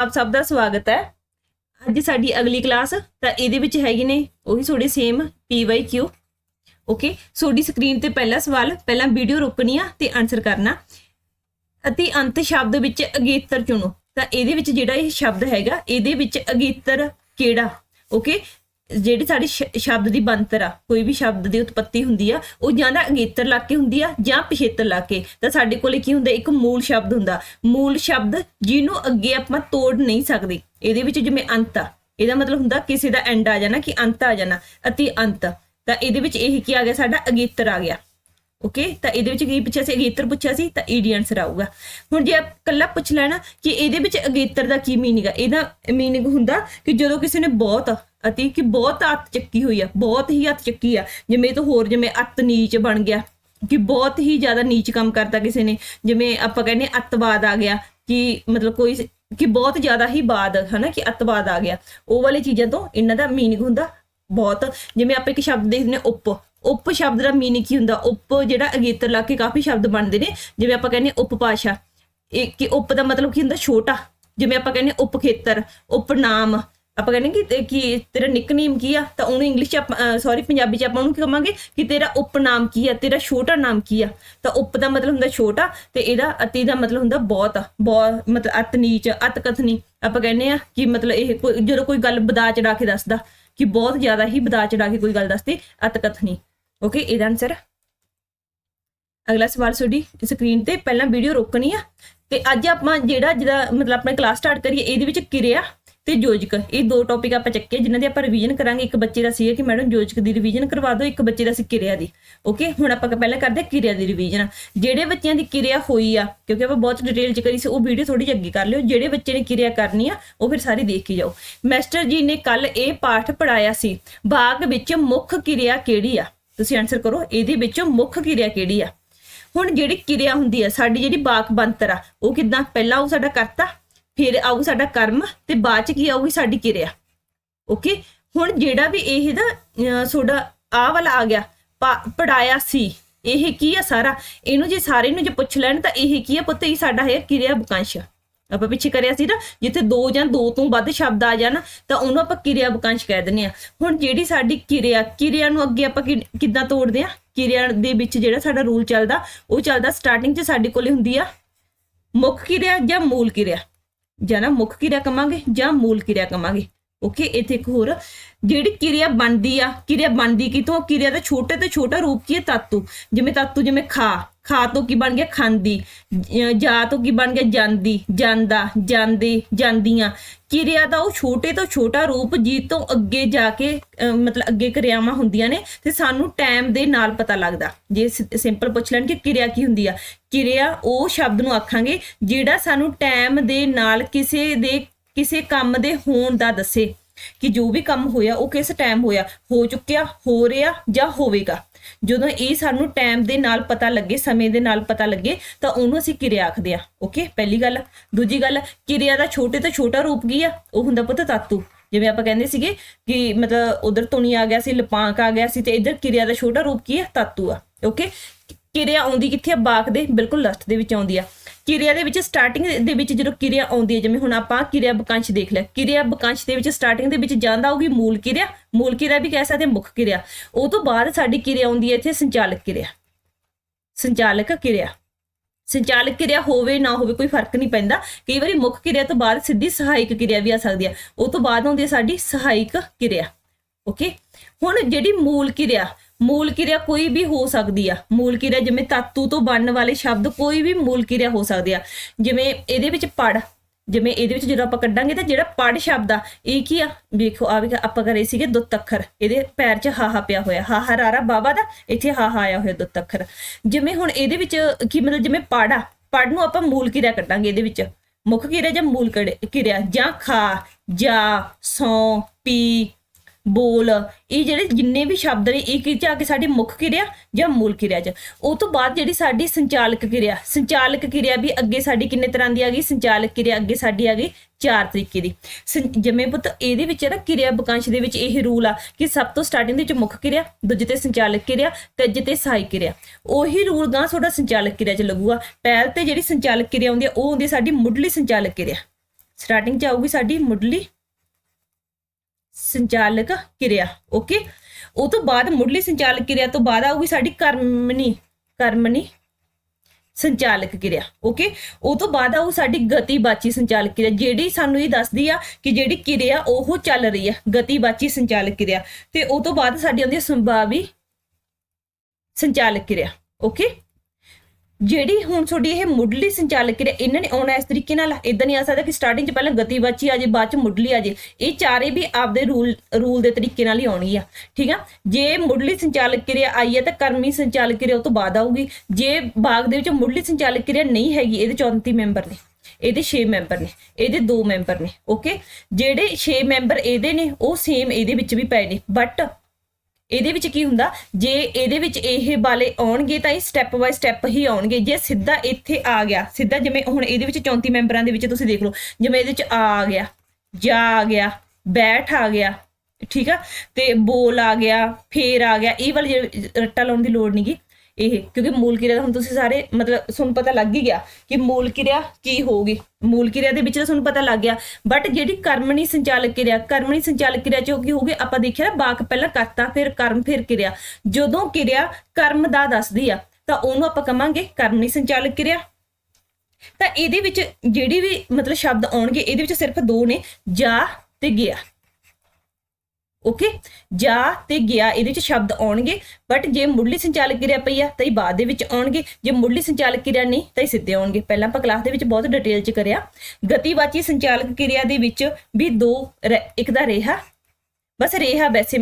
ਆਪ ਸਭ ਦਾ ਸਵਾਗਤ ਹੈ। ਅੱਜ ਸਾਡੀ ਅਗਲੀ ਕਲਾਸ ਤਾਂ ਇਹਦੇ ਵਿੱਚ ਹੈਗੇ ਨੇ ਉਹੀ ਥੋੜੇ ਸੇਮ PYQ ਓਕੇ ਤੁਹਾਡੀ ਸਕਰੀਨ ਤੇ ਪਹਿਲਾ ਸਵਾਲ, ਪਹਿਲਾਂ ਵੀਡੀਓ ਰੋਕਣੀ ਆ ਤੇ ਆਨਸਰ ਕਰਨਾ। ਅਤੇ ਅੰਤ ਸ਼ਬਦ ਵਿੱਚ ਅਗੇਤਰ ਚੁਣੋ। ਤਾਂ ਇਹਦੇ ਵਿੱਚ ਜਿਹੜਾ ਇਹ ਸ਼ਬਦ ਹੈਗਾ, ਇਹਦੇ ਵਿੱਚ ਅਗੇਤਰ ਕਿਹੜਾ? ਓਕੇ ਜਿਹੜੀ ਸਾਡੀ ਸ਼ਬਦ ਦੀ ਬਣਤਰ ਆ, ਕੋਈ ਵੀ ਸ਼ਬਦ ਦੀ ਉਤਪਤੀ ਹੁੰਦੀ ਆ, ਉਹ ਜਾਂ ਤਾਂ ਅਗੇਤਰ ਲਾ ਕੇ ਹੁੰਦੀ ਆ ਜਾਂ ਪਿਛੇਤਰ ਲਾ ਕੇ। ਤਾਂ ਸਾਡੇ ਕੋਲੇ ਕੀ ਹੁੰਦਾ, ਇੱਕ ਮੂਲ ਸ਼ਬਦ ਹੁੰਦਾ। ਮੂਲ ਸ਼ਬਦ ਜਿਹਨੂੰ ਅੱਗੇ ਆਪਾਂ ਤੋੜ ਨਹੀਂ ਸਕਦੇ। ਇਹਦੇ ਵਿੱਚ ਜਿਵੇਂ ਅੰਤ ਆ, ਇਹਦਾ ਮਤਲਬ ਹੁੰਦਾ ਕਿਸੇ ਦਾ ਐਂਡ ਆ ਜਾਣਾ ਕਿ ਅੰਤ ਆ ਜਾਣਾ ਅਤੇ ਅੰਤ। ਤਾਂ ਇਹਦੇ ਵਿੱਚ ਇਹ ਕੀ ਆ ਗਿਆ, ਸਾਡਾ ਅਗੇਤਰ ਆ ਗਿਆ। ਓਕੇ? ਤਾਂ ਇਹਦੇ ਵਿੱਚ ਕੀ ਪੁੱਛਿਆ ਸੀ? ਅਗੇਤਰ ਪੁੱਛਿਆ ਸੀ, ਤਾਂ ਈਡੀ ਆਨਸਰ ਆਊਗਾ। ਹੁਣ ਜੇ ਆਪ ਕੱਲਾ ਪੁੱਛ ਲੈਣਾ ਕਿ ਇਹਦੇ ਵਿੱਚ ਅਗੇਤਰ ਦਾ ਕੀ ਮੀਨਿੰਗ ਆ, ਇਹਦਾ ਮੀਨਿੰਗ ਹੁੰਦਾ ਕਿ ਜਦੋਂ ਕਿਸੇ ਨੇ ਬਹੁਤ ਅਤੇ ਕਿ ਬਹੁਤ ਹੱਥ ਚੱਕੀ ਹੋਈ ਆ, ਬਹੁਤ ਹੀ ਹੱਥ ਚੱਕੀ ਆ। ਜਿਵੇਂ ਇਹ ਹੋਰ ਜਿਵੇਂ ਅੱਤ ਨੀਚ ਬਣ ਗਿਆ, ਕਿ ਬਹੁਤ ਹੀ ਜ਼ਿਆਦਾ ਨੀਚ ਕੰਮ ਕਰਤਾ ਕਿਸੇ ਨੇ। ਜਿਵੇਂ ਆਪਾਂ ਕਹਿੰਦੇ ਹਾਂ ਅੱਤਵਾਦ ਆ ਗਿਆ, ਕਿ ਮਤਲਬ ਕੋਈ ਕਿ ਬਹੁਤ ਜ਼ਿਆਦਾ ਹੀ ਬਾਦ, ਹਨਾ, ਕਿ ਅੱਤਵਾਦ ਆ ਗਿਆ। ਉਹ ਵਾਲੀ ਚੀਜ਼ਾਂ ਤੋਂ ਇਹਨਾਂ ਦਾ ਮੀਨਿੰਗ ਹੁੰਦਾ ਬਹੁਤ। ਜਿਵੇਂ ਆਪਾਂ ਇੱਕ ਸ਼ਬਦ ਦੇਖਦੇ ਨੇ ਉਪ। ਉਪ ਸ਼ਬਦ ਦਾ ਮੀਨਿੰਗ ਕੀ ਹੁੰਦਾ? ਉਪ ਜਿਹੜਾ ਅਗੇਤਰ ਲਾ ਕੇ ਕਾਫੀ ਸ਼ਬਦ ਬਣਦੇ ਨੇ। ਜਿਵੇਂ ਆਪਾਂ ਕਹਿੰਦੇ ਉਪਭਾਸ਼ਾ। ਇਹ ਕਿ ਉਪ ਦਾ ਮਤਲਬ ਕੀ ਹੁੰਦਾ? ਛੋਟਾ। ਜਿਵੇਂ ਆਪਾਂ ਕਹਿੰਦੇ ਉਪ ਖੇਤਰ ਉਪਨਾਮ। ਆਪਾਂ ਕਹਿੰਦੇ ਕਿ ਤੇ- ਕਿ ਤੇਰਾ ਨਿਕਨੇਮ ਕੀ ਆ? ਤਾਂ ਉਹਨੂੰ ਇੰਗਲਿਸ਼ ਚ ਸੌਰੀ ਪੰਜਾਬੀ ਚ ਆਪਾਂ ਉਹਨੂੰ ਕੀ ਕਹਾਂਗੇ ਕਿ ਤੇਰਾ ਉਪਨਾਮ ਕੀ ਆ? ਤੇਰਾ ਛੋਟਾ ਨਾਮ ਕੀ ਆ? ਤਾਂ ਉਪ ਦਾ ਮਤਲਬ ਹੁੰਦਾ ਛੋਟਾ ਤੇ ਇਹਦਾ ਅਤੀ ਦਾ ਮਤਲਬ ਹੁੰਦਾ ਬਹੁਤ ਬਹੁਤ ਮਤਲਬ ਅਤ ਨੀਚ, ਅਤ ਕਥਨੀ। ਆਪਾਂ ਕਹਿੰਦੇ ਆ ਕਿ ਮਤਲਬ ਇਹ ਕੋਈ- ਜਦੋਂ ਕੋਈ ਗੱਲ ਬਦਾ ਚੜਾ ਕੇ ਦੱਸਦਾ, ਕਿ ਬਹੁਤ ਜ਼ਿਆਦਾ ਹੀ ਬਦਾ ਚੜਾ ਕੇ ਕੋਈ ਗੱਲ ਦੱਸਦੀ, ਅਤ ਕਥਨੀ। ਓਕੇ ਇਹਦਾ ਆਨਸਰ ਅਗਲਾ ਸਵਾਲ ਤੁਹਾਡੀ ਸਕਰੀਨ ਤੇ, ਪਹਿਲਾਂ ਵੀਡੀਓ ਰੋਕਣੀ ਆ। ਤੇ ਅੱਜ ਆਪਾਂ ਜਿਹੜਾ, ਜਿਹਦਾ ਮਤਲਬ ਆਪਣੇ ਕਲਾਸ ਸਟਾਰਟ ਕਰੀਏ, ਇਹਦੇ ਵਿੱਚ ਕਿਰਿਆ ਤੇ ਯੋਜਕ ਇਹ ਦੋ ਟੌਪਿਕ ਆਪਾਂ ਚੱਕੇ, ਜਿਨ੍ਹਾਂ ਦੀ ਆਪਾਂ ਰਿਵੀਜ਼ਨ ਕਰਾਂਗੇ, ਇੱਕ ਬੱਚੇ ਦਾ ਸੀਗਾ ਕਿ ਮੈਡਮ ਯੋਜਕ ਦੀ ਰਿਵੀਜ਼ਨ ਕਰਵਾ ਦਿਓ, ਇੱਕ ਬੱਚੇ ਦਾ ਸੀ ਕਿਰਿਆ ਦੀ। ਓਕੇ ਹੁਣ ਆਪਾਂ ਪਹਿਲਾਂ ਕਰਦੇ ਹਾਂ ਕਿਰਿਆ ਦੀ ਰਿਵੀਜ਼ਨ ਜਿਹੜੇ ਬੱਚਿਆਂ ਦੀ ਕਿਰਿਆ ਹੋਈ ਆ, ਕਿਉਂਕਿ ਆਪਾਂ ਬਹੁਤ ਡਿਟੇਲ ਚ ਕਰੀ ਸੀ, ਉਹ ਵੀਡੀਓ ਥੋੜੀ ਜਿਹੀ ਅੱਗੇ ਕਰ ਲਿਓ। ਜਿਹੜੇ ਬੱਚੇ ਨੇ ਕਿਰਿਆ ਕਰਨੀ ਆ, ਉਹ ਫਿਰ ਸਾਰੀ ਦੇਖ ਕੇ ਜਾਓ। ਮਾਸਟਰ ਜੀ ਨੇ ਕੱਲ ਇਹ ਪਾਠ ਪੜਾਇਆ ਸੀ, ਬਾਗ ਵਿੱਚ ਮੁੱਖ ਕਿਰਿਆ ਕਿਹੜੀ ਆ? ਤੁਸੀਂ ਆਨਸਰ ਕਰੋ, ਇਹਦੇ ਵਿੱਚੋਂ ਮੁੱਖ ਕਿਰਿਆ ਕਿਹੜੀ ਆ? ਹੁਣ ਜਿਹੜੀ ਕਿਰਿਆ ਹੁੰਦੀ ਆ, ਸਾਡੀ ਜਿਹੜੀ ਬਾਕ ਬੰਤਰ ਆ, ਉਹ ਕਿਦਾਂ? ਪਹਿਲਾਂ ਉਹ ਸਾਡਾ ਕਰਤਾ ਫਿਰ ਆਊ ਸਾਡਾ ਕਰਮ ਤੇ ਬਾਅਦ ਚ ਕੀ ਆਊਗੀ ਸਾਡੀ ਕਿਰਿਆ। ਓਕੇ ਹੁਣ ਜਿਹੜਾ ਵੀ ਇਹ ਦਾ ਅਹ, ਤੁਹਾਡਾ ਆ ਵਾਲਾ ਆ ਗਿਆ ਪਾ- ਪੜਾਇਆ ਸੀ ਇਹ ਕੀ ਆ ਸਾਰਾ? ਇਹਨੂੰ ਜੇ ਸਾਰੇ ਨੂੰ ਜੇ ਪੁੱਛ ਲੈਣ ਤਾਂ ਇਹ ਕੀ ਆ ਪੁੱਤ? ਇਹ ਸਾਡਾ ਹੈ ਕਿਰਿਆ ਬਕਾਂਸ਼। ਆਪਾਂ ਪਿੱਛੇ ਕਰਿਆ ਸੀ ਨਾ ਜਿੱਥੇ ਦੋ ਜਾਂ ਦੋ ਤੋਂ ਵੱਧ ਸ਼ਬਦ ਆ ਜਾਣ ਤਾਂ ਉਹਨੂੰ ਆਪਾਂ ਕਿਰਿਆ ਬਕਾਂਸ਼ ਕਹਿ ਦਿੰਦੇ ਆ ਹੁਣ ਜਿਹੜੀ ਸਾਡੀ ਕਿਰਿਆ ਕਿਰਿਆ ਨੂੰ ਅੱਗੇ ਆਪਾਂ ਕਿ- ਕਿੱਦਾਂ ਤੋੜਦੇ ਆ ਕਿਰਿਆ ਦੇ ਵਿੱਚ ਜਿਹੜਾ ਸਾਡਾ ਰੂਲ ਚੱਲਦਾ ਉਹ ਚੱਲਦਾ ਸਟਾਰਟਿੰਗ 'ਚ ਸਾਡੇ ਕੋਲੇ ਹੁੰਦੀ ਆ ਮੁੱਖ ਕਿਰਿਆ ਜਾਂ ਮੂਲ ਕਿਰਿਆ। ਜਾਂ ਨਾ ਮੁੱਖ ਕਿਰਿਆ ਕਵਾਂਗੇ ਜਾਂ ਮੂਲ ਕਿਰਿਆ ਕਵਾਂਗੇ ਓਕੇ ਇੱਥੇ ਇੱਕ ਹੋਰ, ਜਿਹੜੀ ਕਿਰਿਆ ਬਣਦੀ ਆ, ਕਿਰਿਆ ਬਣਦੀ ਕਿਤੋਂ? ਕਿਰਿਆ ਦਾ ਛੋਟੇ ਤੋਂ ਛੋਟਾ ਰੂਪ ਕੀ ਹੈ? ਤਾਤੂ। ਜਿਵੇਂ ਤਾਤੂ, ਜਿਵੇਂ ਖਾ ਖਾ ਤੋਂ ਕੀ ਬਣ ਗਿਆ ਖਾਂਦੀ, ਜਾ ਤੋਂ ਕੀ ਬਣ ਗਿਆ ਜਾਂਦੀ, ਜਾਂਦਾ, ਜਾਂਦੇ, ਜਾਂਦੀਆਂ। ਕਿਰਿਆ ਦਾ ਉਹ ਛੋਟੇ ਤੋਂ ਛੋਟਾ ਰੂਪ ਜੀ ਤੋਂ ਅੱਗੇ ਜਾ ਕੇ ਮਤਲਬ ਅੱਗੇ ਕਿਰਿਆਵਾਂ ਹੁੰਦੀਆਂ ਨੇ ਤੇ ਸਾਨੂੰ ਟਾਈਮ ਦੇ ਨਾਲ ਪਤਾ ਲੱਗਦਾ। ਜੇ ਸਿੰਪਲ ਪੁੱਛ ਲੈਣ ਕਿ ਕਿਰਿਆ ਕੀ ਹੁੰਦੀ ਆ? ਕਿਰਿਆ ਉਹ ਸ਼ਬਦ ਨੂੰ ਆਖਾਂਗੇ ਜਿਹੜਾ ਸਾਨੂੰ ਟਾਈਮ ਦੇ ਨਾਲ ਕਿਸੇ ਦੇ, ਕਿਸੇ ਕੰਮ ਦੇ ਹੋਣ ਦਾ ਦੱਸੇ ਕਿ ਜੋ ਵੀ ਕੰਮ ਹੋਇਆ, ਉਹ ਕਿਸ ਟਾਈਮ ਹੋਇਆ? ਹੋ ਚੁੱਕਿਆ, ਹੋ ਰਿਹਾ ਜਾਂ ਹੋਵੇਗਾ? ਜਦੋਂ ਇਹ ਸਾਨੂੰ ਟਾਈਮ ਦੇ ਨਾਲ ਪਤਾ ਲੱਗੇ, ਸਮੇਂ ਦੇ ਨਾਲ ਪਤਾ ਲੱਗੇ, ਤਾਂ ਉਹਨੂੰ ਅਸੀਂ ਕਿਰਿਆ ਆਖਦੇ ਆ ਓਕੇ ਪਹਿਲੀ ਗੱਲ। ਦੂਜੀ ਗੱਲ, ਕਿਰਿਆ ਦਾ ਛੋਟੇ ਤੋਂ ਛੋਟਾ ਰੂਪ ਕੀ ਆ? ਉਹ ਹੁੰਦਾ ਪੁੱਤ ਤਾਤੂ। ਜਿਵੇਂ ਆਪਾਂ ਕਹਿੰਦੇ ਸੀਗੇ ਕਿ ਮਤਲਬ ਉਧਰ ਤੁਣੀ ਆ ਗਿਆ ਸੀ, ਲਪਾਂਕ ਆ ਗਿਆ ਸੀ, ਤੇ ਇਧਰ ਕਿਰਿਆ ਦਾ ਛੋਟਾ ਰੂਪ ਕੀ ਆ? ਤਾਤੂ ਆ ਓਕੇ ਕਿਰਿਆ ਆਉਂਦੀ ਕਿੱਥੇ ਆ? ਬਾਕ ਦੇ, ਬਿਲਕੁਲ ਲਾਸਟ ਦੇ ਵਿੱਚ ਆਉਂਦੀ ਆ। ਕਿਰਿਆ ਦੇ ਵਿੱਚ ਸਟਾਰਟਿੰਗ ਦੇ ਵਿੱਚ ਜਦੋਂ ਕਿਰਿਆ ਆਉਂਦੀ ਹੈ, ਜਿਵੇਂ ਹੁਣ ਆਪਾਂ ਕਿਰਿਆ ਬਕੰਸ਼ ਦੇਖ ਲਿਆ, ਕਿਰਿਆ ਬਕਾਂਸ਼ ਦੇ ਵਿੱਚ ਸਟਾਰਟਿੰਗ ਦੇ ਵਿੱਚ ਜਾਂਦਾ ਆਊਗੀ ਮੂਲ ਕਿਰਿਆ ਮੂਲ ਕਿਰਿਆ ਵੀ ਕਹਿ ਸਕਦੇ ਹਾਂ ਮੁੱਖ ਕਿਰਿਆ। ਉਹ ਤੋਂ ਬਾਅਦ ਸਾਡੀ ਕਿਰਿਆ ਆਉਂਦੀ ਹੈ ਇੱਥੇ ਸੰਚਾਲਕ ਕਿਰਿਆ। ਸੰਚਾਲਕ ਕਿਰਿਆ। ਸੰਚਾਲਕ ਕਿਰਿਆ ਹੋਵੇ ਨਾ ਹੋਵੇ ਕੋਈ ਫ਼ਰਕ ਨਹੀਂ ਪੈਂਦਾ। ਕਈ ਵਾਰੀ ਮੁੱਖ ਕਿਰਿਆ ਤੋਂ ਬਾਅਦ ਸਿੱਧੀ ਸਹਾਇਕ ਕਿਰਿਆ ਵੀ ਆ ਸਕਦੀ ਹੈ। ਉਹ ਤੋਂ ਬਾਅਦ ਆਉਂਦੀ ਹੈ ਸਾਡੀ ਸਹਾਇਕ ਕਿਰਿਆ। ਓਕੇ ਹੁਣ ਜਿਹੜੀ ਮੂਲ ਕਿਰਿਆ ਮੂਲ ਕਿਰਿਆ ਕੋਈ ਵੀ ਹੋ ਸਕਦੀ ਆ। ਮੂਲ ਕਿਰਿਆ ਜਿਵੇਂ ਤਾਤੂ ਤੋਂ ਬਣਨ ਵਾਲੇ ਸ਼ਬਦ ਕੋਈ ਵੀ ਮੂਲ ਕਿਰਿਆ ਹੋ ਸਕਦੇ ਆ। ਜਿਵੇਂ ਇਹਦੇ ਵਿੱਚ ਪੜ, ਜਿਵੇਂ ਇਹਦੇ ਵਿੱਚ ਜਦੋਂ ਆਪਾਂ ਕੱਢਾਂਗੇ ਤਾਂ ਜਿਹੜਾ ਪੜ ਸ਼ਬਦ ਆ, ਇਹ ਕੀ ਆ? ਵੇਖੋ ਆ ਵੀ ਆਪਾਂ ਕਰੇ ਸੀਗੇ ਦੁੱਤ ਅੱਖਰ ਇਹਦੇ ਪੈਰ 'ਚ ਹਾਹਾ ਪਿਆ ਹੋਇਆ। ਹਾਹਾ ਰਾਰਾ ਬਾਬਾ ਦਾ, ਇੱਥੇ ਹਾਹਾ ਆਇਆ ਹੋਇਆ ਦੁੱਤ ਅੱਖਰ ਜਿਵੇਂ ਹੁਣ ਇਹਦੇ ਵਿੱਚ ਕੀ ਮਤਲਬ ਜਿਵੇਂ ਪੜ ਆ, ਪੜ ਨੂੰ ਆਪਾਂ ਮੂਲ ਕਿਰਿਆ ਕੱਢਾਂਗੇ ਇਹਦੇ ਵਿੱਚ। ਮੁੱਖ ਕਿਰਿਆ ਜਾਂ ਮੂਲ ਕਿਰਿਆ- ਕਿਰਿਆ? ਜਾਂ ਖਾ, ਜਾ, ਸੌ, ਪੀ ਬੋਲ, ਇਹ ਜਿਹੜੇ ਜਿੰਨੇ ਵੀ ਸ਼ਬਦ ਨੇ, ਇਹ ਕਿਹ ਚ ਆ ਕੇ ਸਾਡੀ ਮੁੱਖ ਕਿਰਿਆ ਜਾਂ ਮੂਲ ਕਿਰਿਆ ਚ? ਉਹ ਤੋਂ ਬਾਅਦ ਜਿਹੜੀ ਸਾਡੀ ਸੰਚਾਲਕ ਕਿਰਿਆ ਸੰਚਾਲਕ ਕਿਰਿਆ ਵੀ ਅੱਗੇ ਸਾਡੀ ਕਿੰਨੇ ਤਰ੍ਹਾਂ ਦੀ ਆ ਗਈ? ਸੰਚਾਲਕ ਕਿਰਿਆ ਅੱਗੇ ਸਾਡੀ ਆ ਗਈ ਚਾਰ ਤਰੀਕੇ ਦੀ। ਸੰ- ਜਿਵੇਂ ਪੁੱਤ, ਇਹਦੇ ਵਿੱਚ ਨਾ ਕਿਰਿਆ ਬਕਾਂਸ਼ ਦੇ ਵਿੱਚ ਇਹ ਰੂਲ ਆ ਕਿ ਸਭ ਤੋਂ ਸਟਾਰਟਿੰਗ ਦੇ ਵਿੱਚ ਮੁੱਖ ਕਿਰਿਆ, ਦੂਜੇ ਤੇ ਸੰਚਾਲਕ ਕਿਰਿਆ, ਤੀਜੇ ਤੇ ਸਹਾਇਕ ਕਿਰਿਆ। ਉਹੀ ਰੂਲ ਗਾਂ ਤੁਹਾਡਾ ਸੰਚਾਲਕ ਕਿਰਿਆ ਚ ਲੱਗੂਗਾ। ਪਹਿਲ ਤੇ ਜਿਹੜੀ ਸੰਚਾਲਕ ਕਿਰਿਆ ਹੁੰਦੀ ਆ, ਉਹ ਹੁੰਦੀ ਆ ਸਾਡੀ ਮੁੱਢਲੀ ਸੰਚਾਲਕ ਕਿਰਿਆ। ਸਟਾਰਟਿੰਗ ਚ ਆਊਗੀ ਸਾਡੀ ਮੁੱਢਲੀ ਸੰਚਾਲਕ ਕਿਰਿਆ ਓਕੇ ਉਹ ਤੋਂ ਬਾਅਦ ਮੁੱਢਲੀ ਸੰਚਾਲਕ ਕਿਰਿਆ ਤੋਂ ਬਾਅਦ ਆਊਗੀ ਸਾਡੀ ਕਰਮਨੀ ਕਰਮਨੀ ਸੰਚਾਲਕ ਕਿਰਿਆ ਓਕੇ ਉਹ ਤੋਂ ਬਾਅਦ ਆਊ ਸਾਡੀ ਗਤੀ ਬਾਚੀ ਸੰਚਾਲਕ ਕਿਰਿਆ, ਜਿਹੜੀ ਸਾਨੂੰ ਇਹ ਦੱਸਦੀ ਆ ਕਿ ਜਿਹੜੀ ਕਿਰਿਆ ਉਹ ਚੱਲ ਰਹੀ ਆ, ਗਤੀਬਾਚੀ ਸੰਚਾਲਕ ਕਿਰਿਆ। ਤੇ ਉਹ ਤੋਂ ਬਾਅਦ ਸਾਡੀ ਆਉਂਦੀ ਹੈ ਸੰਭਾਵੀ ਸੰਚਾਲਕ ਕਿਰਿਆ ਓਕੇ ਜਿਹੜੀ ਹੁਣ ਤੁਹਾਡੀ ਇਹ ਮੁੱਢਲੀ ਸੰਚਾਲਕ ਕਿਰਿਆ, ਇਹਨਾਂ ਨੇ ਆਉਣਾ ਇਸ ਤਰੀਕੇ ਨਾਲ ਇਦਾਂ ਨਹੀਂ ਆ ਸਕਦਾ ਕਿ ਸਟਾਰਟਿੰਗ ਚ ਪਹਿਲਾਂ ਗਤੀਬਾਚੀ ਆ ਜੇ, ਬਾਅਦ ਚ ਮੁੱਢਲੀ ਆ ਜੇ। ਇਹ ਚਾਰੇ ਵੀ ਆਪਦੇ ਰੂਲ ਰੂਲ ਦੇ ਤਰੀਕੇ ਨਾਲ ਹੀ ਆਉਣੀ ਆ, ਠੀਕ ਆ? ਜੇ ਮੁੱਢਲੀ ਸੰਚਾਲਕ ਕਿਰਿਆ ਆਈ ਹੈ ਤਾਂ ਕਰਮੀ ਸੰਚਾਲਕ ਕਿਰਿਆ ਉਹ ਤੋਂ ਬਾਅਦ ਆਊਗੀ। ਜੇ ਬਾਗ ਦੇ ਵਿੱਚ ਮੁੱਢਲੀ ਸੰਚਾਲਕ ਕਿਰਿਆ ਨਹੀਂ ਹੈਗੀ, ਇਹਦੇ 34 ਮੈਂਬਰ ਨੇ, ਇਹਦੇ 6 ਮੈਂਬਰ ਨੇ, ਇਹਦੇ 2 ਮੈਂਬਰ ਨੇ ਓਕੇ ਜਿਹੜੇ 6 ਮੈਂਬਰ ਇਹਦੇ ਨੇ, ਉਹ ਸੇਮ ਇਹਦੇ ਵਿੱਚ ਵੀ ਪਏ ਨੇ ਬਟ ਇਹਦੇ ਵਿੱਚ ਕੀ ਹੁੰਦਾ? ਜੇ ਇਹਦੇ ਵਿੱਚ ਇਹ ਵਾਲੇ ਆਉਣਗੇ ਤਾਂ ਇਹ ਸਟੈਪ ਬਾਈ ਸਟੈਪ ਹੀ ਆਉਣਗੇ। ਜੇ ਸਿੱਧਾ ਇੱਥੇ ਆ ਗਿਆ, ਸਿੱਧਾ ਜਿਵੇਂ ਹੁਣ ਇਹਦੇ ਵਿੱਚ 34 ਮੈਂਬਰਾਂ ਦੇ ਵਿੱਚ ਤੁਸੀਂ ਦੇਖ ਲਓ, ਜਿਵੇਂ ਇਹਦੇ ਵਿੱਚ ਆ ਗਿਆ, ਜਾ ਆ ਗਿਆ, ਬੈਠ ਆ ਗਿਆ, ਠੀਕ ਆ? ਤੇ ਬੋਲ ਆ ਗਿਆ, ਫੇਰ ਆ ਗਿਆ, ਇਹ ਵਾਲੇ ਜਿਹੜੀ ਰੱਟਾ ਲਾਉਣ ਦੀ ਲੋੜ ਨਹੀਂਗੀ ਇਹ, ਕਿਉਂਕਿ ਮੂਲ ਕਿਰਿਆ ਦਾ ਹੁਣ ਤੁਸੀਂ ਸਾਰੇ ਮਤਲਬ ਤੁਹਾਨੂੰ ਪਤਾ ਲੱਗ ਹੀ ਗਿਆ ਕਿ ਮੂਲ ਕਿਰਿਆ ਕੀ ਹੋਊਗੀ। ਮੂਲ ਕਿਰਿਆ ਦੇ ਵਿੱਚ ਤਾਂ ਤੁਹਾਨੂੰ ਪਤਾ ਲੱਗ ਗਿਆ ਬਟ ਜਿਹੜੀ ਕਰਮਣੀ ਸੰਚਾਲਕ ਕਿਰਿਆ, ਕਰਮਣੀ ਸੰਚਾਲਕ ਕਿਰਿਆ ਚ ਕੀ ਹੋਊਗੀ? ਆਪਾਂ ਦੇਖਿਆ ਨਾ ਬਾਕ ਪਹਿਲਾਂ ਕਰਤਾ, ਫਿਰ ਕਰਮ, ਫਿਰ ਕਿਰਿਆ। ਜਦੋਂ ਕਿਰਿਆ ਕਰਮ ਦਾ ਦੱਸਦੀ ਆ, ਤਾਂ ਉਹਨੂੰ ਆਪਾਂ ਕਵਾਂਗੇ ਕਰਮਣੀ ਸੰਚਾਲਕ ਕਿਰਿਆ। ਤਾਂ ਇਹਦੇ ਵਿੱਚ ਜਿਹੜੀ ਵੀ ਮਤਲਬ ਸ਼ਬਦ ਆਉਣਗੇ, ਇਹਦੇ ਵਿੱਚ ਸਿਰਫ ਦੋ ਨੇ, ਜਾ ਤੇ ਗਿਆ। ਓਕੇ ਜਾ ਤੇ ਗਿਆ, ਇਹਦੇ ਵਿੱਚ ਸ਼ਬਦ ਆਉਣਗੇ ਬਟ ਜੇ ਮੁੱਢਲੀ ਸੰਚਾਲਕ ਕਿਰਿਆ ਪਈ ਆ, ਤਾਂ ਇਹ ਬਾਅਦ ਦੇ ਵਿੱਚ ਆਉਣਗੇ। ਜੇ ਮੁੱਢਲੀ ਸੰਚਾਲਕ ਕਿਰਿਆ ਨਹੀਂ, ਤਾਂ ਇਹ ਸਿੱਧੇ ਆਉਣਗੇ। ਪਹਿਲਾਂ ਆਪਾਂ ਕਲਾਸ ਦੇ ਵਿੱਚ ਬਹੁਤ ਡਿਟੇਲ ਚ ਕਰਿਆ। ਗਤੀਵਾਚੀ ਸੰਚਾਲਕ ਕਿਰਿਆ ਦੇ ਵਿੱਚ ਵੀ ਦੋ ਰ- ਇੱਕ ਦਾ ਰਿਹਾ ਬਸ ਰੇਹਾ ਵੈਸੇ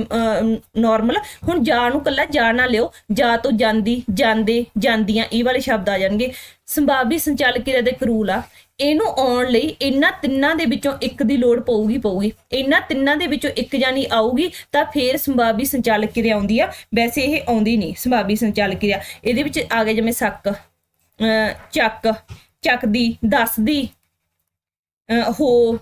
ਨਾਰਮਲ ਹੁਣ ਜਾ ਨੂੰ ਕੱਲਾ ਜਾ ਨਾ ਲਿਓ, ਜਾ ਤੋਂ ਜਾਂਦੀ, ਜਾਂਦੇ, ਜਾਂਦੀਆਂ, ਇਹ ਵਾਲੇ ਸ਼ਬਦ ਆ ਜਾਣਗੇ। ਸੰਭਾਵੀ ਸੰਚਾਲਕ ਕਿਰਿਆ ਦਾ ਇੱਕ ਰੂਲ ਆ। ਇਹਨੂੰ ਆਉਣ ਲਈ ਇਹਨਾਂ ਤਿੰਨਾਂ ਦੇ ਵਿੱਚੋਂ ਇੱਕ ਦੀ ਲੋੜ ਪਊਗੀ ਪਊਗੀ। ਇਹਨਾਂ ਤਿੰਨਾਂ ਦੇ ਵਿੱਚੋਂ ਇੱਕ ਜਾਨੀ ਆਊਗੀ, ਤਾਂ ਫੇਰ ਸੰਭਾਵੀ ਸੰਚਾਲਕ ਕਿਰਿਆ ਆਉਂਦੀ ਆ? ਵੈਸੇ ਇਹ ਆਉਂਦੀ ਨਹੀਂ, ਸੰਭਾਵੀ ਸੰਚਾਲਕ ਕਿਰਿਆ ਇਹਦੇ ਵਿੱਚ ਆ ਗਏ ਜਿਵੇਂ ਸੱਕ, ਅਹ, ਚੱਕ, ਚੱਕਦੀ, ਦੱਸਦੀ, ਅਹ, ਹੋ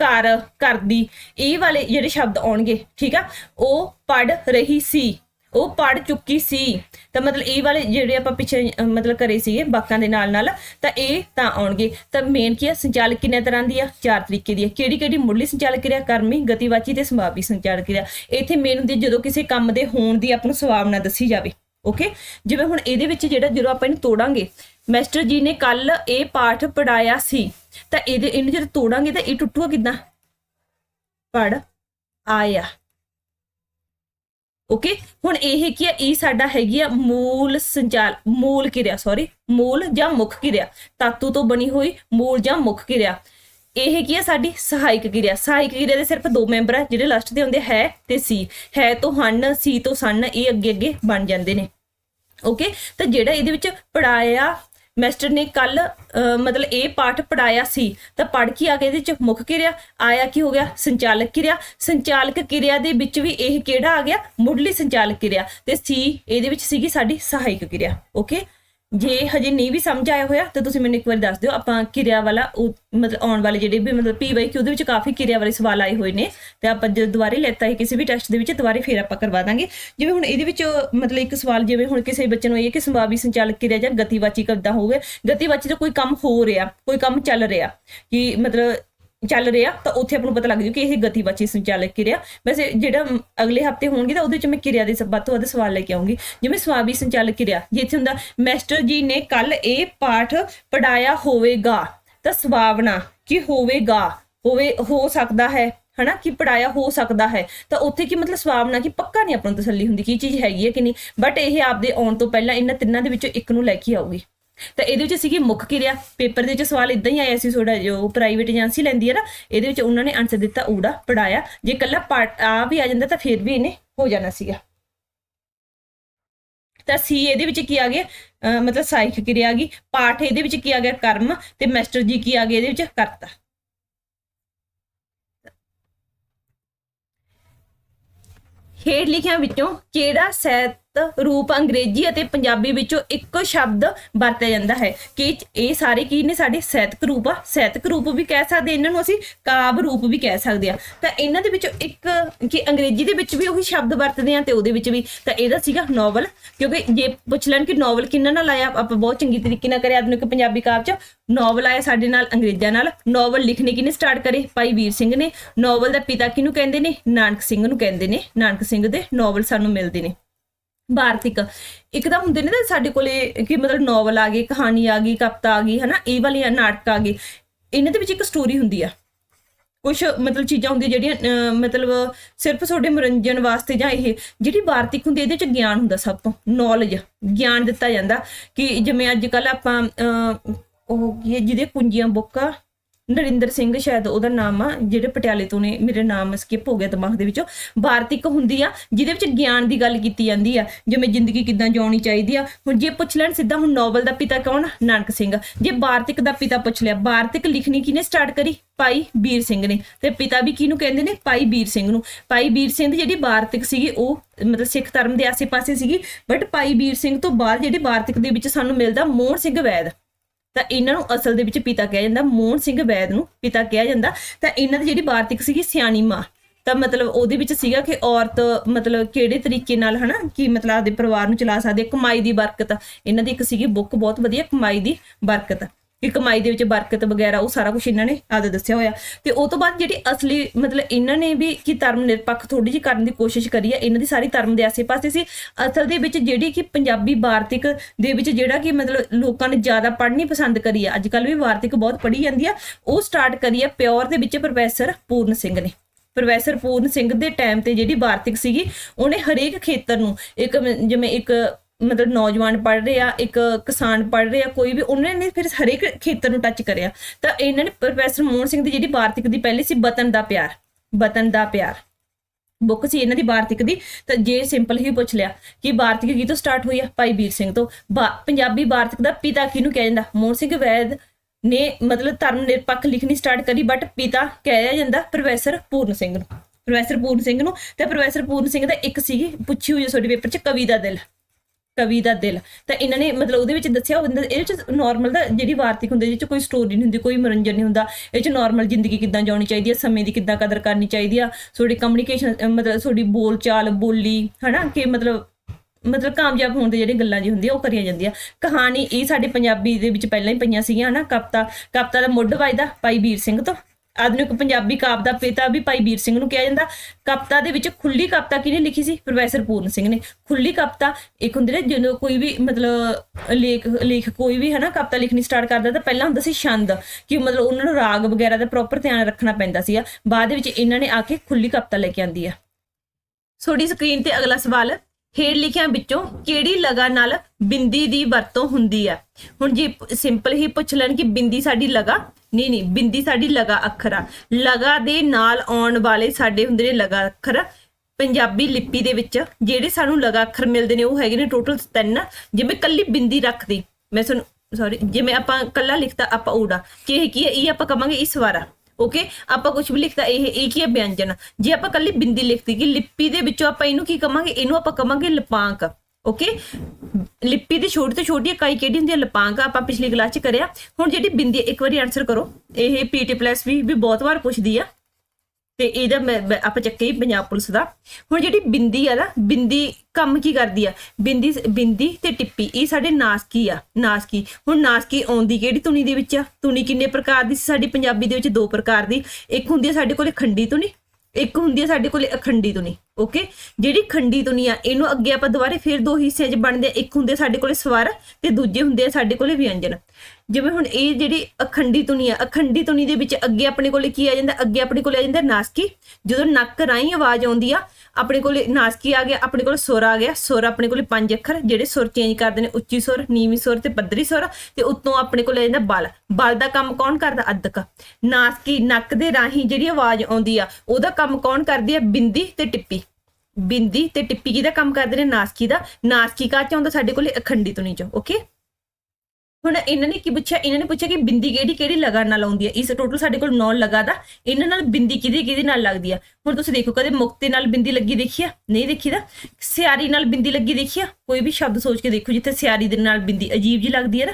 ਘਰ ਕਰਦੀ ਇਹ ਵਾਲੇ ਜਿਹੜੇ ਸ਼ਬਦ ਆਉਣਗੇ, ਠੀਕ ਆ? ਉਹ ਪੜ ਰਹੀ ਸੀ, ਉਹ ਪੜ ਚੁੱਕੀ ਸੀ। ਤਾਂ ਮਤਲਬ ਇਹ ਵਾਲੇ ਜਿਹੜੇ ਆਪਾਂ ਪਿੱਛੇ ਮਤਲਬ ਕਰੇ ਸੀਗੇ, ਬਾਕਾਂ ਦੇ ਨਾਲ ਨਾਲ, ਤਾਂ ਇਹ ਤਾਂ ਆਉਣਗੇ। ਤਾਂ ਮੇਨ ਕੀ ਆ? ਸੰਚਾਲਕ ਕਿੰਨੇ ਤਰ੍ਹਾਂ ਦੀ ਆ? ਚਾਰ ਤਰੀਕੇ ਦੀ ਆ। ਕਿਹੜੀ ਕਿਹੜੀ ਮੁੱਢਲੀ ਸੰਚਾਲਕ ਕਿਰਿਆ? ਕਰਮੀ, ਗਤੀਵਾਚੀ ਤੇ ਸਮਾਪੀ ਸੰਚਾਲ ਕਿਰਿਆ। ਇੱਥੇ ਮੇਨ ਹੁੰਦੀ ਜਦੋਂ ਕਿਸੇ ਕੰਮ ਦੇ ਹੋਣ ਦੀ ਆਪਾਂ ਨੂੰ ਸੰਭਾਵਨਾ ਦੱਸੀ ਜਾਵੇ ਓਕੇ ਜਿਵੇਂ ਹੁਣ ਇਹਦੇ ਵਿੱਚ ਜਿਹੜਾ, ਜਦੋਂ ਆਪਾਂ ਇਹਨੂੰ ਤੋੜਾਂਗੇ, ਮਾਸਟਰ ਜੀ ਨੇ ਕੱਲ ਇਹ ਪਾਠ ਪੜਾਇਆ ਸੀ। ਤਾਂ ਇਹਦੇ ਇਹਨੂੰ ਜਦੋਂ ਤੋੜਾਂਗੇ ਤਾਂ ਇਹ ਟੁੱਟੂਗਾ ਕਿਦਾਂ? ਪੜ, ਆਇਆ। ਓਕੇ ਹੁਣ ਇਹ ਕੀ ਹੈ ਇਹ ਸਾਡਾ ਹੈਗੀ ਆ ਮੂਲ ਸੰਚਾਲ ਮੂਲ ਕਿਰਿਆ ਸੌਰੀ ਮੂਲ ਜਾਂ ਮੁੱਖ ਕਿਰਿਆ। ਤਾਤੂ ਤੋਂ ਬਣੀ ਹੋਈ ਮੂਲ ਜਾਂ ਮੁੱਖ ਕਿਰਿਆ। ਇਹ ਕੀ ਹੈ ਸਾਡੀ ਸਹਾਇਕ ਕਿਰਿਆ। ਸਹਾਇਕ ਕਿਰਿਆ ਦੇ ਸਿਰਫ ਦੋ ਮੈਂਬਰ ਆ, ਜਿਹੜੇ ਲਾਸਟ ਦੇ ਹੁੰਦੇ ਹੈ ਤੇ ਸੀ। ਹੈ ਤੋਂ ਹਨ ਸੀ ਤੋਂ ਸਨ, ਇਹ ਅੱਗੇ ਅੱਗੇ ਬਣ ਜਾਂਦੇ ਨੇ। ਓਕੇ ਤਾਂ ਜਿਹੜਾ ਇਹਦੇ ਵਿੱਚ ਪੜਾਇਆ ਮਾਸਟਰ ਨੇ ਕੱਲ ਮਤਲਬ ਇਹ ਪਾਠ ਪੜਾਇਆ ਸੀ, ਤਾਂ ਪੜ ਕੇ ਆ ਕੇ ਇਹਦੇ 'ਚ ਮੁੱਖ ਕਿਰਿਆ ਆਇਆ ਕੀ ਹੋ ਗਿਆ? ਸੰਚਾਲਕ ਕਿਰਿਆ। ਸੰਚਾਲਕ ਕਿਰਿਆ ਦੇ ਵਿੱਚ ਵੀ ਇਹ ਕਿਹੜਾ ਆ ਗਿਆ? ਮੁੱਢਲੀ ਸੰਚਾਲਕ ਕਿਰਿਆ। ਤੇ ਸੀ, ਇਹਦੇ ਵਿੱਚ ਸੀਗੀ ਸਾਡੀ ਸਹਾਇਕ ਕਿਰਿਆ। ਓਕੇ ਜੇ ਹਜੇ ਨਹੀਂ ਵੀ ਸਮਝ ਆਇਆ ਹੋਇਆ, ਤਾਂ ਤੁਸੀਂ ਮੈਨੂੰ ਇੱਕ ਵਾਰ ਦੱਸ ਦਿਓ, ਆਪਾਂ ਕਿਰਿਆ ਵਾਲਾ ਮਤਲਬ ਆਉਣ ਵਾਲੇ ਜਿਹੜੇ ਵੀ ਮਤਲਬ ਪੀਵਾਈ ਕਿ ਉਹਦੇ ਵਿੱਚ ਕਾਫੀ ਕਿਰਿਆ ਵਾਲੇ ਸਵਾਲ ਆਏ ਹੋਏ ਨੇ, ਤੇ ਆਪਾਂ ਜਦੋਂ ਦੁਬਾਰੇ ਲੈਤਾ ਹੈ ਕਿਸੇ ਵੀ ਟੈਸਟ ਦੇ ਵਿੱਚ, ਦੁਬਾਰੇ ਫੇਰ ਆਪਾਂ ਕਰਵਾ ਦਾਂਗੇ। ਜਿਵੇਂ ਹੁਣ ਇਹਦੇ ਵਿੱਚ ਮਤਲਬ ਇੱਕ ਸਵਾਲ ਜਿਵੇਂ ਹੁਣ ਕਿਸੇ ਬੱਚੇ ਨੂੰ ਇਹ ਕਿ ਸੰਭਾਵੀ ਸੰਚਾਲਕ ਕਿਰਿਆ ਜਾਂ ਗਤੀਵਾਚੀ ਕਰਦਾ ਹੋਵੇ, ਗਤੀਵਾਚੀ ਦਾ ਕੋਈ ਕੰਮ ਹੋ ਰਿਹਾ, ਕੋਈ ਕੰਮ ਚੱਲ ਰਿਹਾ, ਕਿ ਮਤਲਬ ਚੱਲ ਰਿਹਾ, ਤਾਂ ਉੱਥੇ ਆਪਾਂ ਨੂੰ ਪਤਾ ਲੱਗ ਜੂ ਕਿ ਇਹ ਗਤੀਵਾਚੀ ਸੰਚਾਲਕ ਕਿਰਿਆ ਵੈਸੇ ਜਿਹੜਾ ਅਗਲੇ ਹਫ਼ਤੇ ਹੋਣਗੇ ਤਾਂ ਉਹਦੇ ਵਿੱਚ ਮੈਂ ਕਿਰਿਆ ਦੇ ਵੱਧ ਤੋਂ ਵੱਧ ਸਵਾਲ ਲੈ ਕੇ ਆਉਂਗੀ ਜਿਵੇਂ ਸਵਾਬੀ ਸੰਚਾਲਕ ਕਿਰਿਆ ਜੇ ਇੱਥੇ ਹੁੰਦਾ, ਮੈਸਟਰ ਜੀ ਨੇ ਕੱਲ ਇਹ ਪਾਠ ਪੜਾਇਆ ਹੋਵੇਗਾ, ਤਾਂ ਸਵਾਵਨਾ ਕਿ ਹੋਵੇਗਾ, ਹੋਵੇ, ਹੋ ਸਕਦਾ ਹੈ, ਹਨਾ, ਕਿ ਪੜਾਇਆ ਹੋ ਸਕਦਾ ਹੈ। ਤਾਂ ਉੱਥੇ ਕੀ ਮਤਲਬ ਸਵਾਵਨਾ ਕਿ ਪੱਕਾ ਨਹੀਂ ਆਪਾਂ ਨੂੰ ਤਸੱਲੀ ਹੁੰਦੀ ਕੀ ਚੀਜ਼ ਹੈਗੀ ਹੈ ਕਿ ਨਹੀਂ। ਬਟ ਇਹ ਆਪਦੇ ਆਉਣ ਤੋਂ ਪਹਿਲਾਂ ਇਹਨਾਂ ਤਿੰਨਾਂ ਦੇ ਵਿੱਚੋਂ ਇੱਕ ਨੂੰ ਲੈ ਕੇ ਆਊਗੀ। ਤਾਂ ਇਹਦੇ ਵਿੱਚ ਸੀਗੀ ਮੁੱਖ ਕਿਰਿਆ। ਪੇਪਰ ਦੇ ਵਿੱਚ ਸਵਾਲ ਇਦਾਂ ਹੀ ਆਇਆ ਸੀ ਤੁਹਾਡਾ ਜੋ ਪ੍ਰਾਈਵੇਟ ਏਜੰਸੀ ਲੈਂਦੀ ਹੈ ਨਾ, ਇਹਦੇ ਵਿੱਚ ਉਹਨਾਂ ਨੇ ਆਨਸਰ ਦਿੱਤਾ, ਊੜਾ ਪੜਾਇਆ। ਜੇ ਕੱਲਾ ਆ ਵੀ ਆ ਜਾਂਦਾ ਤਾਂ ਫਿਰ ਵੀ ਇਹਨੇ ਹੋ ਜਾਣਾ ਸੀਗਾ। ਤਾਂ ਸੀ ਇਹਦੇ ਵਿੱਚ ਕੀ ਆ ਗਿਆ? ਮਤਲਬ ਸਹਾਇਕ ਕਿਰਿਆ ਆ ਗਈ। ਪਾਠ ਇਹਦੇ ਵਿੱਚ ਕੀ ਆ ਗਿਆ? ਕਰਮ ਤੇ ਮਾਸਟਰ ਜੀ ਕੀ ਆ ਗਿਆ ਇਹਦੇ ਵਿੱਚ? ਕਰਤਾ। ਹੇਠ ਲਿਖਿਆਂ ਵਿੱਚੋਂ ਕਿਹੜਾ ਸਹਿਤ ਰੂਪ ਅੰਗਰੇਜ਼ੀ ਅਤੇ ਪੰਜਾਬੀ ਵਿੱਚੋਂ ਇੱਕੋ ਸ਼ਬਦ ਵਰਤਿਆ ਜਾਂਦਾ ਹੈ, ਕਿ ਇਹ ਸਾਰੇ ਕੀ ਨੇ ਸਾਡੇ ਸਾਹਿਤਕ ਰੂਪ ਆ। ਸਾਹਿਤਕ ਰੂਪ ਵੀ ਕਹਿ ਸਕਦੇ ਇਹਨਾਂ ਨੂੰ ਅਸੀਂ ਕਾਵ ਰੂਪ ਵੀ ਕਹਿ ਸਕਦੇ ਆ। ਤਾਂ ਇਹਨਾਂ ਦੇ ਵਿੱਚੋਂ ਇੱਕ ਕਿ ਅੰਗਰੇਜ਼ੀ ਦੇ ਵਿੱਚ ਵੀ ਉਹੀ ਸ਼ਬਦ ਵਰਤਦੇ ਆ ਤੇ ਉਹਦੇ ਵਿੱਚ ਵੀ, ਤਾਂ ਇਹਦਾ ਸੀਗਾ ਨੋਵਲ ਕਿਉਂਕਿ ਜੇ ਪੁੱਛ ਲੈਣ ਕਿ ਨੋਵਲ ਕਿੰਨਾ ਨਾਲ ਆਇਆ, ਆਪਾਂ ਬਹੁਤ ਚੰਗੀ ਤਰੀਕੇ ਨਾਲ ਕਰਿਆ ਆਧੁਨਿਕ ਪੰਜਾਬੀ ਕਾਵ ਚ। ਨੋਵਲ ਆਇਆ ਸਾਡੇ ਨਾਲ ਅੰਗਰੇਜ਼ਾਂ ਨਾਲ ਨੋਵਲ ਲਿਖਣੇ ਕਿਹਨੇ ਸਟਾਰਟ ਕਰੇ? ਭਾਈ ਵੀਰ ਸਿੰਘ ਨੇ। ਨੋਵਲ ਦਾ ਪਿਤਾ ਕਿਹਨੂੰ ਕਹਿੰਦੇ ਨੇ? ਨਾਨਕ ਸਿੰਘ ਨੂੰ ਕਹਿੰਦੇ ਨੇ। ਨਾਨਕ ਸਿੰਘ ਦੇ ਨੋਵਲ ਸਾਨੂੰ ਮਿਲਦੇ ਨੇ। ਵਾਰਤਿਕ ਇੱਕ ਤਾਂ ਹੁੰਦੇ ਨੇ ਨਾ ਸਾਡੇ ਕੋਲੇ ਕਿ ਮਤਲਬ ਨੋਵਲ ਆ ਗਈ, ਕਹਾਣੀ ਆ ਗਈ, ਕਵਿਤਾ ਆ ਗਈ, ਹਨਾ, ਇਹ ਵਾਲੀਆਂ ਨਾਟਕ ਆ ਗਏ। ਇਹਨਾਂ ਦੇ ਵਿੱਚ ਇੱਕ ਸਟੋਰੀ ਹੁੰਦੀ ਆ। ਕੁਝ ਮਤਲਬ ਚੀਜ਼ਾਂ ਹੁੰਦੀਆਂ ਜਿਹੜੀਆਂ ਮਤਲਬ ਸਿਰਫ ਤੁਹਾਡੇ ਮਨੋਰੰਜਨ ਵਾਸਤੇ ਜਾਂ ਇਹ, ਜਿਹੜੀ ਵਾਰਤਿਕ ਹੁੰਦੀ ਇਹਦੇ ਚ ਗਿਆਨ ਹੁੰਦਾ ਸਭ ਤੋਂ ਨੌਲੇਜ ਗਿਆਨ ਦਿੱਤਾ ਜਾਂਦਾ। ਕਿ ਜਿਵੇਂ ਅੱਜ ਕੱਲ ਆਪਾਂ ਉਹ ਕੀ ਹੈ, ਜਿਹਦੇ ਕੁੰਜੀਆਂ ਬੁੱਕ ਨਰਿੰਦਰ ਸਿੰਘ ਸ਼ਾਇਦ ਉਹਦਾ ਨਾਮ ਆ, ਜਿਹੜੇ ਪਟਿਆਲੇ ਤੋਂ ਨੇ, ਮੇਰੇ ਨਾਮ ਸਕਿਪ ਹੋ ਗਿਆ ਦਿਮਾਗ ਦੇ ਵਿੱਚੋਂ। ਵਾਰਤਿਕ ਹੁੰਦੀ ਆ, ਜਿਹਦੇ ਵਿੱਚ ਗਿਆਨ ਦੀ ਗੱਲ ਕੀਤੀ ਜਾਂਦੀ ਆ, ਜਿਵੇਂ ਜ਼ਿੰਦਗੀ ਕਿੱਦਾਂ ਜਿਉਣੀ ਚਾਹੀਦੀ ਆ। ਹੁਣ ਜੇ ਪੁੱਛ ਲੈਣ ਸਿੱਧਾ ਹੁਣ ਨੋਵਲ ਦਾ ਪਿਤਾ ਕੌਣ ਆ? ਨਾਨਕ ਸਿੰਘ। ਜੇ ਵਾਰਤਿਕ ਦਾ ਪਿਤਾ ਪੁੱਛ ਲਿਆ ਵਾਰਤਿਕ ਲਿਖਣੀ ਕਿਹਨੇ ਸਟਾਰਟ ਕਰੀ? ਭਾਈ ਵੀਰ ਸਿੰਘ ਨੇ। ਤੇ ਪਿਤਾ ਵੀ ਕਿਹਨੂੰ ਕਹਿੰਦੇ ਨੇ? ਭਾਈ ਵੀਰ ਸਿੰਘ ਨੂੰ। ਭਾਈ ਵੀਰ ਸਿੰਘ ਦੀ ਜਿਹੜੀ ਵਾਰਤਿਕ ਸੀਗੀ, ਉਹ ਮਤਲਬ ਸਿੱਖ ਧਰਮ ਦੇ ਆਸੇ-ਪਾਸੇ ਸੀਗੀ ਬਟ ਭਾਈ ਵੀਰ ਸਿੰਘ ਤੋਂ ਬਾਅਦ ਜਿਹੜੀ ਵਾਰਤਿਕ ਦੇ ਵਿੱਚ ਸਾਨੂੰ ਮਿਲਦਾ ਮੋਹਨ ਸਿੰਘ ਵੈਦ। ਤਾਂ ਇਹਨਾਂ ਨੂੰ ਅਸਲ ਦੇ ਵਿੱਚ ਪਿਤਾ ਕਿਹਾ ਜਾਂਦਾ, ਮੋਹਨ ਸਿੰਘ ਵੈਦ ਨੂੰ ਪਿਤਾ ਕਿਹਾ ਜਾਂਦਾ। ਤਾਂ ਇਹਨਾਂ ਦੀ ਜਿਹੜੀ ਵਾਰਤਿਕ ਸੀਗੀ ਸਿਆਣੀ ਮਾਂ, ਤਾਂ ਮਤਲਬ ਉਹਦੇ ਵਿੱਚ ਸੀਗਾ ਕਿ ਔਰਤ ਮਤਲਬ ਕਿਹੜੇ ਤਰੀਕੇ ਨਾਲ ਹਨਾ, ਕਿ ਮਤਲਬ ਆਪਦੇ ਪਰਿਵਾਰ ਨੂੰ ਚਲਾ ਸਕਦੀ ਹੈ, ਕਮਾਈ ਦੀ ਬਰਕਤ। ਇਹਨਾਂ ਦੀ ਇੱਕ ਸੀਗੀ ਬੁੱਕ, ਬਹੁਤ ਵਧੀਆ ਕਮਾਈ ਦੀ ਬਰਕਤ। ਕਿ ਕਮਾਈ ਦੇ ਵਿੱਚ ਬਰਕਤ ਵਗੈਰਾ, ਉਹ ਸਾਰਾ ਕੁਝ ਇਹਨਾਂ ਨੇ ਆਦੇ ਦੱਸਿਆ ਹੋਇਆ। ਤੇ ਉਹ ਤੋਂ ਬਾਅਦ ਜਿਹੜੀ ਅਸਲੀ ਮਤਲਬ ਇਹਨਾਂ ਨੇ ਵੀ ਕਿ ਧਰਮ ਨਿਰਪੱਖ ਥੋੜੀ ਜਿਹੀ ਕਰਨ ਦੀ ਕੋਸ਼ਿਸ਼ ਕਰੀ ਹੈ, ਇਹਨਾਂ ਦੀ ਸਾਰੀ ਧਰਮ ਦੇ ਆਸੇ-ਪਾਸੇ ਸੀ। ਅਸਲ ਦੇ ਵਿੱਚ ਜਿਹੜੀ ਕਿ ਪੰਜਾਬੀ ਵਾਰਤਿਕ ਦੇ ਵਿੱਚ ਜਿਹੜਾ ਕਿ ਮਤਲਬ ਲੋਕਾਂ ਨੇ ਜ਼ਿਆਦਾ ਪੜ੍ਹਨੀ ਪਸੰਦ ਕਰੀ ਹੈ, ਅੱਜ ਕੱਲ ਵੀ ਵਾਰਤਿਕ ਬਹੁਤ ਪੜ੍ਹੀ ਜਾਂਦੀ ਆ ਉਹ ਸਟਾਰਟ ਕਰੀ ਹੈ ਪਿਓਰ ਦੇ ਵਿੱਚ ਪ੍ਰੋਫੈਸਰ ਪੂਰਨ ਸਿੰਘ ਨੇ। ਪ੍ਰੋਫੈਸਰ ਪੂਰਨ ਸਿੰਘ ਦੇ ਟਾਈਮ ਤੇ ਜਿਹੜੀ ਵਾਰਤਿਕ ਸੀਗੀ, ਉਹਨੇ ਹਰੇਕ ਖੇਤਰ ਨੂੰ ਇੱਕ ਜਿਵੇਂ ਇੱਕ ਮਤਲਬ ਨੌਜਵਾਨ ਪੜ੍ਹ ਰਿਹਾ, ਇੱਕ ਕਿਸਾਨ ਪੜ੍ਹ ਰਿਹਾ, ਕੋਈ ਵੀ, ਉਹਨਾਂ ਨੇ ਫਿਰ ਹਰੇਕ ਖੇਤਰ ਨੂੰ ਟੱਚ ਕਰਿਆ। ਤਾਂ ਇਹਨਾਂ ਨੇ ਪ੍ਰੋਫੈਸਰ ਮੋਹਨ ਸਿੰਘ ਦੀ ਜਿਹੜੀ ਵਾਰਤਿਕ ਦੀ ਪਹਿਲੀ ਸੀ ਵਤਨ ਦਾ ਪਿਆਰ ਵਤਨ ਦਾ ਪਿਆਰ। ਬੁੱਕ ਸੀ ਇਹਨਾਂ ਦੀ ਵਾਰਤਿਕ ਦੀ, ਤਾਂ ਜੇ ਸਿੰਪਲ ਹੀ ਪੁੱਛ ਲਿਆ ਕਿ ਵਾਰਤਿਕ ਕੀ ਤੋਂ ਸਟਾਰਟ ਹੋਈ ਆ? ਭਾਈ ਵੀਰ ਸਿੰਘ ਤੋਂ। ਵਾ- ਪੰਜਾਬੀ ਵਾਰਤਿਕ ਦਾ ਪਿਤਾ ਕਿਹਨੂੰ ਕਿਹਾ ਜਾਂਦਾ? ਮੋਹਨ ਸਿੰਘ ਵੈਦ ਨੇ ਮਤਲਬ ਧਰਮ ਨਿਰਪੱਖ ਲਿਖਣੀ ਸਟਾਰਟ ਕਰੀ ਬਟ ਪਿਤਾ ਕਿਹਾ ਜਾਂਦਾ ਪ੍ਰੋਫੈਸਰ ਪੂਰਨ ਸਿੰਘ ਨੂੰ। ਪ੍ਰੋਫੈਸਰ ਪੂਰਨ ਸਿੰਘ ਨੂੰ, ਤੇ ਪ੍ਰੋਫੈਸਰ ਪੂਰਨ ਸਿੰਘ ਦਾ ਇੱਕ ਸੀਗੀ, ਪੁੱਛੀ ਹੋਈ ਹੈ ਤੁਹਾਡੇ ਪੇਪਰ 'ਚ, ਕਵੀ ਦਾ ਦਿਲ। ਕਵੀ ਦਾ ਦਿਲ। ਤਾਂ ਇਹਨਾਂ ਨੇ ਮਤਲਬ ਉਹਦੇ ਵਿੱਚ ਦੱਸਿਆ ਹੁੰਦਾ ਇਹਦੇ ਵਿੱਚ ਨਾਰਮਲ ਦਾ ਜਿਹੜੀ ਵਾਰਤਿਕ ਹੁੰਦੀ ਜਿਹਦੇ ਚ ਕੋਈ ਸਟੋਰੀ ਨਹੀਂ ਹੁੰਦੀ, ਕੋਈ ਮਨੋਰੰਜਨ ਨਹੀਂ ਹੁੰਦਾ। ਇਹ ਚ ਨਾਰਮਲ ਜ਼ਿੰਦਗੀ ਕਿੱਦਾਂ ਜਿਉਣੀ ਚਾਹੀਦੀ ਹੈ, ਸਮੇਂ ਦੀ ਕਿੱਦਾਂ ਕਦਰ ਕਰਨੀ ਚਾਹੀਦੀ ਆ, ਤੁਹਾਡੀ ਕਮਿਊਨੀਕੇਸ਼ਨ ਮਤਲਬ ਤੁਹਾਡੀ ਬੋਲਚਾਲ, ਬੋਲੀ, ਹਨਾ, ਕਿ ਮਤਲਬ ਮਤਲਬ ਕਾਮਯਾਬ ਹੋਣ ਦੇ ਜਿਹੜੇ ਗੱਲਾਂ ਜੀ ਹੁੰਦੀਆਂ, ਉਹ ਕਰੀਆਂ ਜਾਂਦੀਆਂ। ਕਹਾਣੀ ਇਹ ਸਾਡੇ ਪੰਜਾਬੀ ਦੇ ਵਿੱਚ ਪਹਿਲਾਂ ਹੀ ਪਈਆਂ ਸੀਗੀਆਂ, ਹਨਾ, ਕਵਤਾ ਕਵਤਾ ਦਾ ਮੁੱਢ ਵੱਜਦਾ ਭਾਈ ਵੀਰ ਸਿੰਘ ਤੋਂ। ਆਧੁਨਿਕ ਪੰਜਾਬੀ ਕਾਵ ਦਾ ਪਿਤਾ ਵੀ ਭਾਈ ਵੀਰ ਸਿੰਘ ਨੂੰ ਕਿਹਾ ਜਾਂਦਾ। ਕਵਿਤਾ ਦੇ ਵਿੱਚ ਖੁੱਲੀ ਕਵਿਤਾ ਕਿਹਨੇ ਲਿਖੀ ਸੀ? ਪ੍ਰੋਫੈਸਰ ਪੂਰਨ ਸਿੰਘ ਨੇ। ਖੁੱਲੀ ਕਵਿਤਾ, ਇੱਕ ਹੁੰਦੀ ਨੇ ਜਦੋਂ ਕੋਈ ਵੀ ਮਤਲਬ ਲੇਖ ਲੇਖ ਕੋਈ ਵੀ ਹਨਾ ਕਵਿਤਾ ਲਿਖਣੀ ਸਟਾਰਟ ਕਰਦਾ ਤਾਂ ਪਹਿਲਾਂ ਹੁੰਦਾ ਸੀ ਛੰਦ, ਕਿ ਮਤਲਬ ਉਹਨਾਂ ਨੂੰ ਰਾਗ ਵਗੈਰਾ ਦਾ ਪ੍ਰੋਪਰ ਧਿਆਨ ਰੱਖਣਾ ਪੈਂਦਾ ਸੀਗਾ। ਬਾਅਦ ਵਿੱਚ ਇਹਨਾਂ ਨੇ ਆ ਕੇ ਖੁੱਲੀ ਕਵਿਤਾ ਲੈ ਕੇ ਆਂਦੀ ਆ। ਤੁਹਾਡੀ ਸਕਰੀਨ ਤੇ ਅਗਲਾ ਸਵਾਲ, ਹੇਠ ਲਿਖਿਆਂ ਵਿੱਚੋਂ ਕਿਹੜੀ ਲਗਾ ਨਾਲ ਬਿੰਦੀ ਦੀ ਵਰਤੋਂ ਹੁੰਦੀ ਹੈ ਹੁਣ ਜੀ ਸਿੰਪਲ ਹੀ ਪੁੱਛ ਲੈਣ ਕਿ ਬਿੰਦੀ ਸਾਡੀ ਲਗਾ ਨਹੀਂ ਨਹੀਂ, ਬਿੰਦੀ ਸਾਡੀ ਲਗਾ ਅੱਖਰ ਆ। ਲਗਾ ਦੇ ਨਾਲ ਆਉਣ ਵਾਲੇ ਸਾਡੇ ਹੁੰਦੇ ਨੇ ਲਗਾ ਅੱਖਰ। ਪੰਜਾਬੀ ਲਿਪੀ ਦੇ ਵਿੱਚ ਜਿਹੜੇ ਸਾਨੂੰ ਲਗਾ ਅੱਖਰ ਮਿਲਦੇ ਨੇ, ਉਹ ਹੈਗੇ ਨੇ ਟੋਟਲ ਤਿੰਨ। ਜਿਵੇਂ ਕੱਲੀ ਬਿੰਦੀ ਰੱਖਦੀ, ਮੈਂ ਤੁਹਾਨੂੰ ਸੌਰੀ ਜਿਵੇਂ ਆਪਾਂ ਕੱਲਾ ਲਿਖਤਾ, ਆਪਾਂ ਊੜਾ। ਕਿ ਇਹ ਕੀ ਹੈ, ਇਹ ਆਪਾਂ ਕਵਾਂਗੇ ਇਸ ਵਾਰਾ ਓਕੇ ਆਪਾਂ ਕੁਝ ਵੀ ਲਿਖਤਾ, ਇਹ ਇਹ ਕੀ ਹੈ, ਵਿਅੰਜਨ। ਜੇ ਆਪਾਂ ਕੱਲੀ ਬਿੰਦੀ ਲਿਖਤੀ, ਕਿ ਲਿਪੀ ਦੇ ਵਿੱਚੋਂ ਆਪਾਂ ਇਹਨੂੰ ਕੀ ਕਵਾਂਗੇ? ਇਹਨੂੰ ਆਪਾਂ ਕਵਾਂਗੇ ਲਪਾਂਕ। ਓਕੇ? ਲਿਪੀ ਦੀ ਛੋਟੀ ਤੋਂ ਛੋਟੀ ਇਕਾਈ ਕਿਹੜੀ ਹੁੰਦੀ ਹੈ? ਲਪਾਂਗ ਆਪਾਂ ਪਿਛਲੀ ਕਲਾਸ ਚ ਕਰਿਆ। ਹੁਣ ਜਿਹੜੀ ਬਿੰਦੀ, ਇੱਕ ਵਾਰੀ ਆਨਸਰ ਕਰੋ। ਇਹ ਪੀਟੀ ਪਲੱਸ ਵੀ ਵੀ ਬਹੁਤ ਵਾਰ ਪੁੱਛਦੀ ਆ। ਤੇ ਇਹਦਾ ਮੈਂ- ਆਪਾਂ ਚੱਕੇ ਪੰਜਾਬ ਪੁਲਿਸ ਦਾ। ਹੁਣ ਜਿਹੜੀ ਬਿੰਦੀ ਆ ਨਾ, ਬਿੰਦੀ ਕੰਮ ਕੀ ਕਰਦੀ ਆ? ਬਿੰਦੀ ਬਿੰਦੀ ਤੇ ਟਿੱਪੀ, ਇਹ ਸਾਡੇ ਨਾਸਕੀ ਆ, ਨਾਸਕੀ। ਹੁਣ ਨਾਸਕੀ ਆਉਂਦੀ ਕਿਹੜੀ ਧੁਨੀ ਦੇ ਵਿੱਚ ਆ? ਤੁਨੀ ਕਿੰਨੇ ਪ੍ਰਕਾਰ ਦੀ ਸੀ? ਸਾਡੀ ਪੰਜਾਬੀ ਦੇ ਵਿੱਚ ਦੋ ਪ੍ਰਕਾਰ ਦੀ। ਇੱਕ ਹੁੰਦੀ ਆ ਸਾਡੇ ਕੋਲੇ ਖੰਡੀ ਧੁਨੀ ਇੱਕ ਹੁੰਦੀ ਹੈ ਸਾਡੇ ਕੋਲੇ ਅਖੰਡੀ ਧੁਨੀ ਓਕੇ ਜਿਹੜੀ ਖੰਡੀ ਤੁਨੀ ਆ, ਇਹਨੂੰ ਅੱਗੇ ਆਪਾਂ ਦੁਬਾਰੇ ਫਿਰ ਦੋ ਹਿੱਸਿਆਂ 'ਚ ਬਣਦੇ ਆ, ਇੱਕ ਹੁੰਦੇ ਆ ਸਾਡੇ ਕੋਲੇ ਸਵਰ ਤੇ ਦੂਜੇ ਹੁੰਦੇ ਆ ਸਾਡੇ ਕੋਲੇ ਵਿਅੰਜਨ। ਜਿਵੇਂ ਹੁਣ ਇਹ ਜਿਹੜੀ ਅਖੰਡੀ ਧੁਨੀ ਆ, ਅਖੰਡੀ ਧੁਨੀ ਦੇ ਵਿੱਚ ਅੱਗੇ ਆਪਣੇ ਕੋਲੇ ਕੀ ਆ ਜਾਂਦਾ? ਅੱਗੇ ਆਪਣੇ ਕੋਲੇ ਆ ਜਾਂਦਾ ਨਾਸਕੀ। ਜਦੋਂ ਨੱਕ ਰਾਹੀਂ ਆਵਾਜ਼ ਆਉਂਦੀ ਆ, ਆਪਣੇ ਕੋਲੇ ਨਾਸਕੀ ਆ ਗਿਆ, ਆਪਣੇ ਕੋਲੇ ਸੁਰ ਆ ਗਿਆ। ਸੁਰ ਆਪਣੇ ਕੋਲੇ ਪੰਜ ਅੱਖਰ, ਜਿਹੜੇ ਸੁਰ ਚੇਂਜ ਕਰਦੇ ਨੇ, ਉੱਚੀ ਸੁਰ, ਨੀਵੀਂ ਸੁਰ ਤੇ ਪੱਧਰੀ ਸੁਰ, ਤੇ ਉੱਤੋਂ ਆਪਣੇ ਕੋਲੇ ਆ ਜਾਂਦਾ ਬਲ। ਬਲ ਦਾ ਕੰਮ ਕੌਣ ਕਰਦਾ? ਅੱਧਕ ਨਾਸਕੀ, ਨੱਕ ਦੇ ਰਾਹੀਂ ਜਿਹੜੀ ਆਵਾਜ਼ ਆਉਂਦੀ ਆ, ਉਹਦਾ ਕੰਮ ਕੌਣ ਕਰਦੀ ਆ? ਬਿੰਦੀ ਤੇ ਟਿੱਪੀ। ਬਿੰਦੀ ਤੇ ਟਿੱਪੀ ਕਿਹਦਾ ਕੰਮ ਕਰਦੇ ਨੇ? ਨਾਸਕੀ ਦਾ। ਨਾਸਕੀ ਕਾ ਚ ਆਉਂਦਾ? ਸਾਡੇ ਕੋਲੇ ਅਖੰਡੀ ਤੁਨੀ ਚ ਓਕੇ ਹੁਣ ਇਹਨਾਂ ਨੇ ਕੀ ਪੁੱਛਿਆ? ਇਹਨਾਂ ਨੇ ਪੁੱਛਿਆ ਕਿ ਬਿੰਦੀ ਕਿਹੜੀ ਕਿਹੜੀ ਲਗਾ ਨਾਲ ਆਉਂਦੀ ਹੈ? ਇਸ ਟੋਟਲ ਸਾਡੇ ਕੋਲ 9 ਲਗਾ ਦਾ। ਇਹਨਾਂ ਨਾਲ ਬਿੰਦੀ ਕਿਹਦੀ ਕਿਹਦੀ ਨਾਲ ਲੱਗਦੀ ਆ? ਹੁਣ ਤੁਸੀਂ ਦੇਖੋ, ਕਦੇ ਮੁਕਤੇ ਨਾਲ ਬਿੰਦੀ ਲੱਗੀ ਦੇਖੀ ਆ? ਨਹੀਂ ਦੇਖੀ ਦਾ ਸਿਆਰੀ ਨਾਲ ਬਿੰਦੀ ਲੱਗੀ ਦੇਖੀ ਆ? ਕੋਈ ਵੀ ਸ਼ਬਦ ਸੋਚ ਕੇ ਦੇਖੋ, ਜਿੱਥੇ ਸਿਆਰੀ ਦੇ ਨਾਲ ਬਿੰਦੀ ਅਜੀਬ ਜੀ ਲੱਗਦੀ ਹੈ ਨਾ।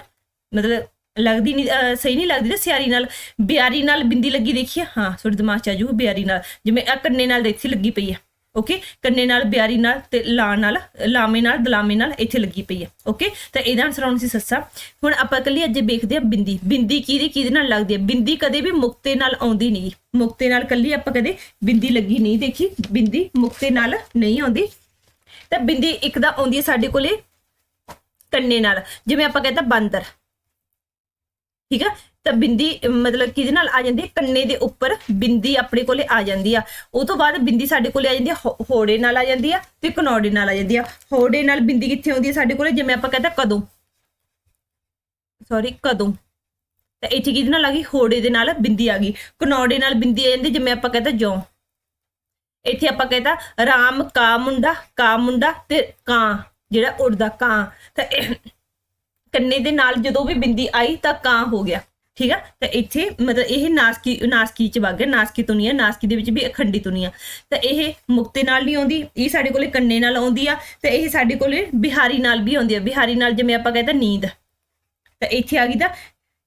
ਮਤਲਬ ਲੱਗਦੀ ਨਹੀਂ ਸਹੀ ਨਹੀਂ ਲੱਗਦੀ ਨਾ ਸਿਆਰੀ ਨਾਲ। ਬਿਆਰੀ ਨਾਲ ਬਿੰਦੀ ਲੱਗੀ ਦੇਖੀ ਆ? ਹਾਂ, ਤੁਹਾਡੇ ਦਿਮਾਗ ਚ ਆ ਜਾਊ ਬਿਆਰੀ ਨਾਲ। ਜਿਵੇਂ ਆ ਕੰਨੇ ਨਾਲ ਦੇਖੀ ਲੱਗੀ ਪਈ ਆ। ਓਕੇ ਕੰਨੇ ਨਾਲ ਬਿਆਰੀ ਨਾਲ ਤੇ ਲਾ ਨਾਲ, ਲਾਮੇ ਨਾਲ, ਦਲਾਮੇ ਨਾਲ ਇੱਥੇ ਲੱਗੀ ਪਈ ਹੈ। ਓਕੇ ਤਾਂ ਇਹਦਾ ਆਨਸਰ ਆਉਣਾ ਸੀ ਸੱਸਾ। ਹੁਣ ਆਪਾਂ ਕੱਲੀ ਅੱਜ ਦੇਖਦੇ ਆ ਬਿੰਦੀ। ਬਿੰਦੀ ਕਿਹਦੇ ਕਿਹਦੇ ਨਾਲ ਲੱਗਦੀ ਹੈ? ਬਿੰਦੀ ਕਦੇ ਵੀ ਮੁਕਤੇ ਨਾਲ ਆਉਂਦੀ ਨਹੀਂ। ਮੁਕਤੇ ਨਾਲ ਕੱਲੀ ਆਪਾਂ ਕਦੇ ਬਿੰਦੀ ਲੱਗੀ ਨਹੀਂ ਦੇਖੀ। ਬਿੰਦੀ ਮੁਕਤੇ ਨਾਲ ਨਹੀਂ ਆਉਂਦੀ। ਤਾਂ ਬਿੰਦੀ ਇੱਕ ਦਾ ਆਉਂਦੀ ਹੈ ਸਾਡੇ ਕੋਲੇ ਕੰਨੇ ਨਾਲ। ਜਿਵੇਂ ਆਪਾਂ ਕਹਿੰਦਾ ਬਾਂਦਰ। ਠੀਕ ਆ? ਤਾਂ ਬਿੰਦੀ, ਮਤਲਬ ਕਿਹਦੇ ਨਾਲ ਆ ਜਾਂਦੀ ਹੈ? ਕੰਨੇ ਦੇ ਉੱਪਰ ਬਿੰਦੀ ਆਪਣੇ ਕੋਲੇ ਆ ਜਾਂਦੀ ਆ। ਉਹ ਤੋਂ ਬਾਅਦ ਬਿੰਦੀ ਸਾਡੇ ਕੋਲੇ ਆ ਜਾਂਦੀ ਆ ਹੋੜੇ ਨਾਲ ਆ ਜਾਂਦੀ ਆ ਤੇ ਕਨੌੜੇ ਨਾਲ ਆ ਜਾਂਦੀ ਆ। ਹੋੜੇ ਨਾਲ ਬਿੰਦੀ ਕਿੱਥੇ ਆਉਂਦੀ ਹੈ ਸਾਡੇ ਕੋਲੇ? ਜਿਵੇਂ ਆਪਾਂ ਕਹਿੰਦਾ ਕਦੋਂ। ਸੌਰੀ ਕਦੋਂ। ਤਾਂ ਇੱਥੇ ਕਿਹਦੇ ਨਾਲ ਆ ਗਈ? ਹੋੜੇ ਦੇ ਨਾਲ ਬਿੰਦੀ ਆ ਗਈ। ਕਨੌੜੇ ਨਾਲ ਬਿੰਦੀ ਆ ਜਾਂਦੀ, ਜਿਵੇਂ ਆਪਾਂ ਕਹਿੰਦਾ ਜੌਂ। ਇੱਥੇ ਆਪਾਂ ਕਹਿੰਦਾ ਰਾਮ, ਕਾ ਮੁੰਡਾ ਕਾ ਮੁੰਡਾ ਤੇ ਕਾਂ, ਜਿਹੜਾ ਉੜਦਾ ਕਾਂ। ਤਾਂ ਕੰਨੇ ਦੇ ਨਾਲ ਜਦੋਂ ਵੀ ਬਿੰਦੀ ਆਈ ਤਾਂ ਕਾਂ ਹੋ ਗਿਆ। ਠੀਕ ਆ? ਤਾਂ ਇੱਥੇ ਮਤਲਬ ਇਹ ਨਾਸਕੀ ਨਾਸਕੀ ਚ ਵਗ ਗਿਆ। ਨਾਸਕੀ ਤੁਨੀ ਆ, ਨਾਸਕੀ ਦੇ ਵਿੱਚ ਵੀ ਅਖੰਡੀ ਤੁਨੀ ਤਾਂ ਇਹ ਮੁਕਤੇ ਨਾਲ ਨਹੀਂ ਆਉਂਦੀ, ਇਹ ਸਾਡੇ ਕੋਲੇ ਕੰਨੇ ਨਾਲ ਆਉਂਦੀ ਆ, ਤੇ ਇਹ ਸਾਡੇ ਕੋਲੇ ਬਿਹਾਰੀ ਨਾਲ ਵੀ ਆਉਂਦੀ ਆ। ਬਿਹਾਰੀ ਨਾਲ ਜਿਵੇਂ ਆਪਾਂ ਕਹਿੰਦਾ ਨੀਂਦ। ਤਾਂ ਇੱਥੇ ਆ ਗਈ ਤਾਂ,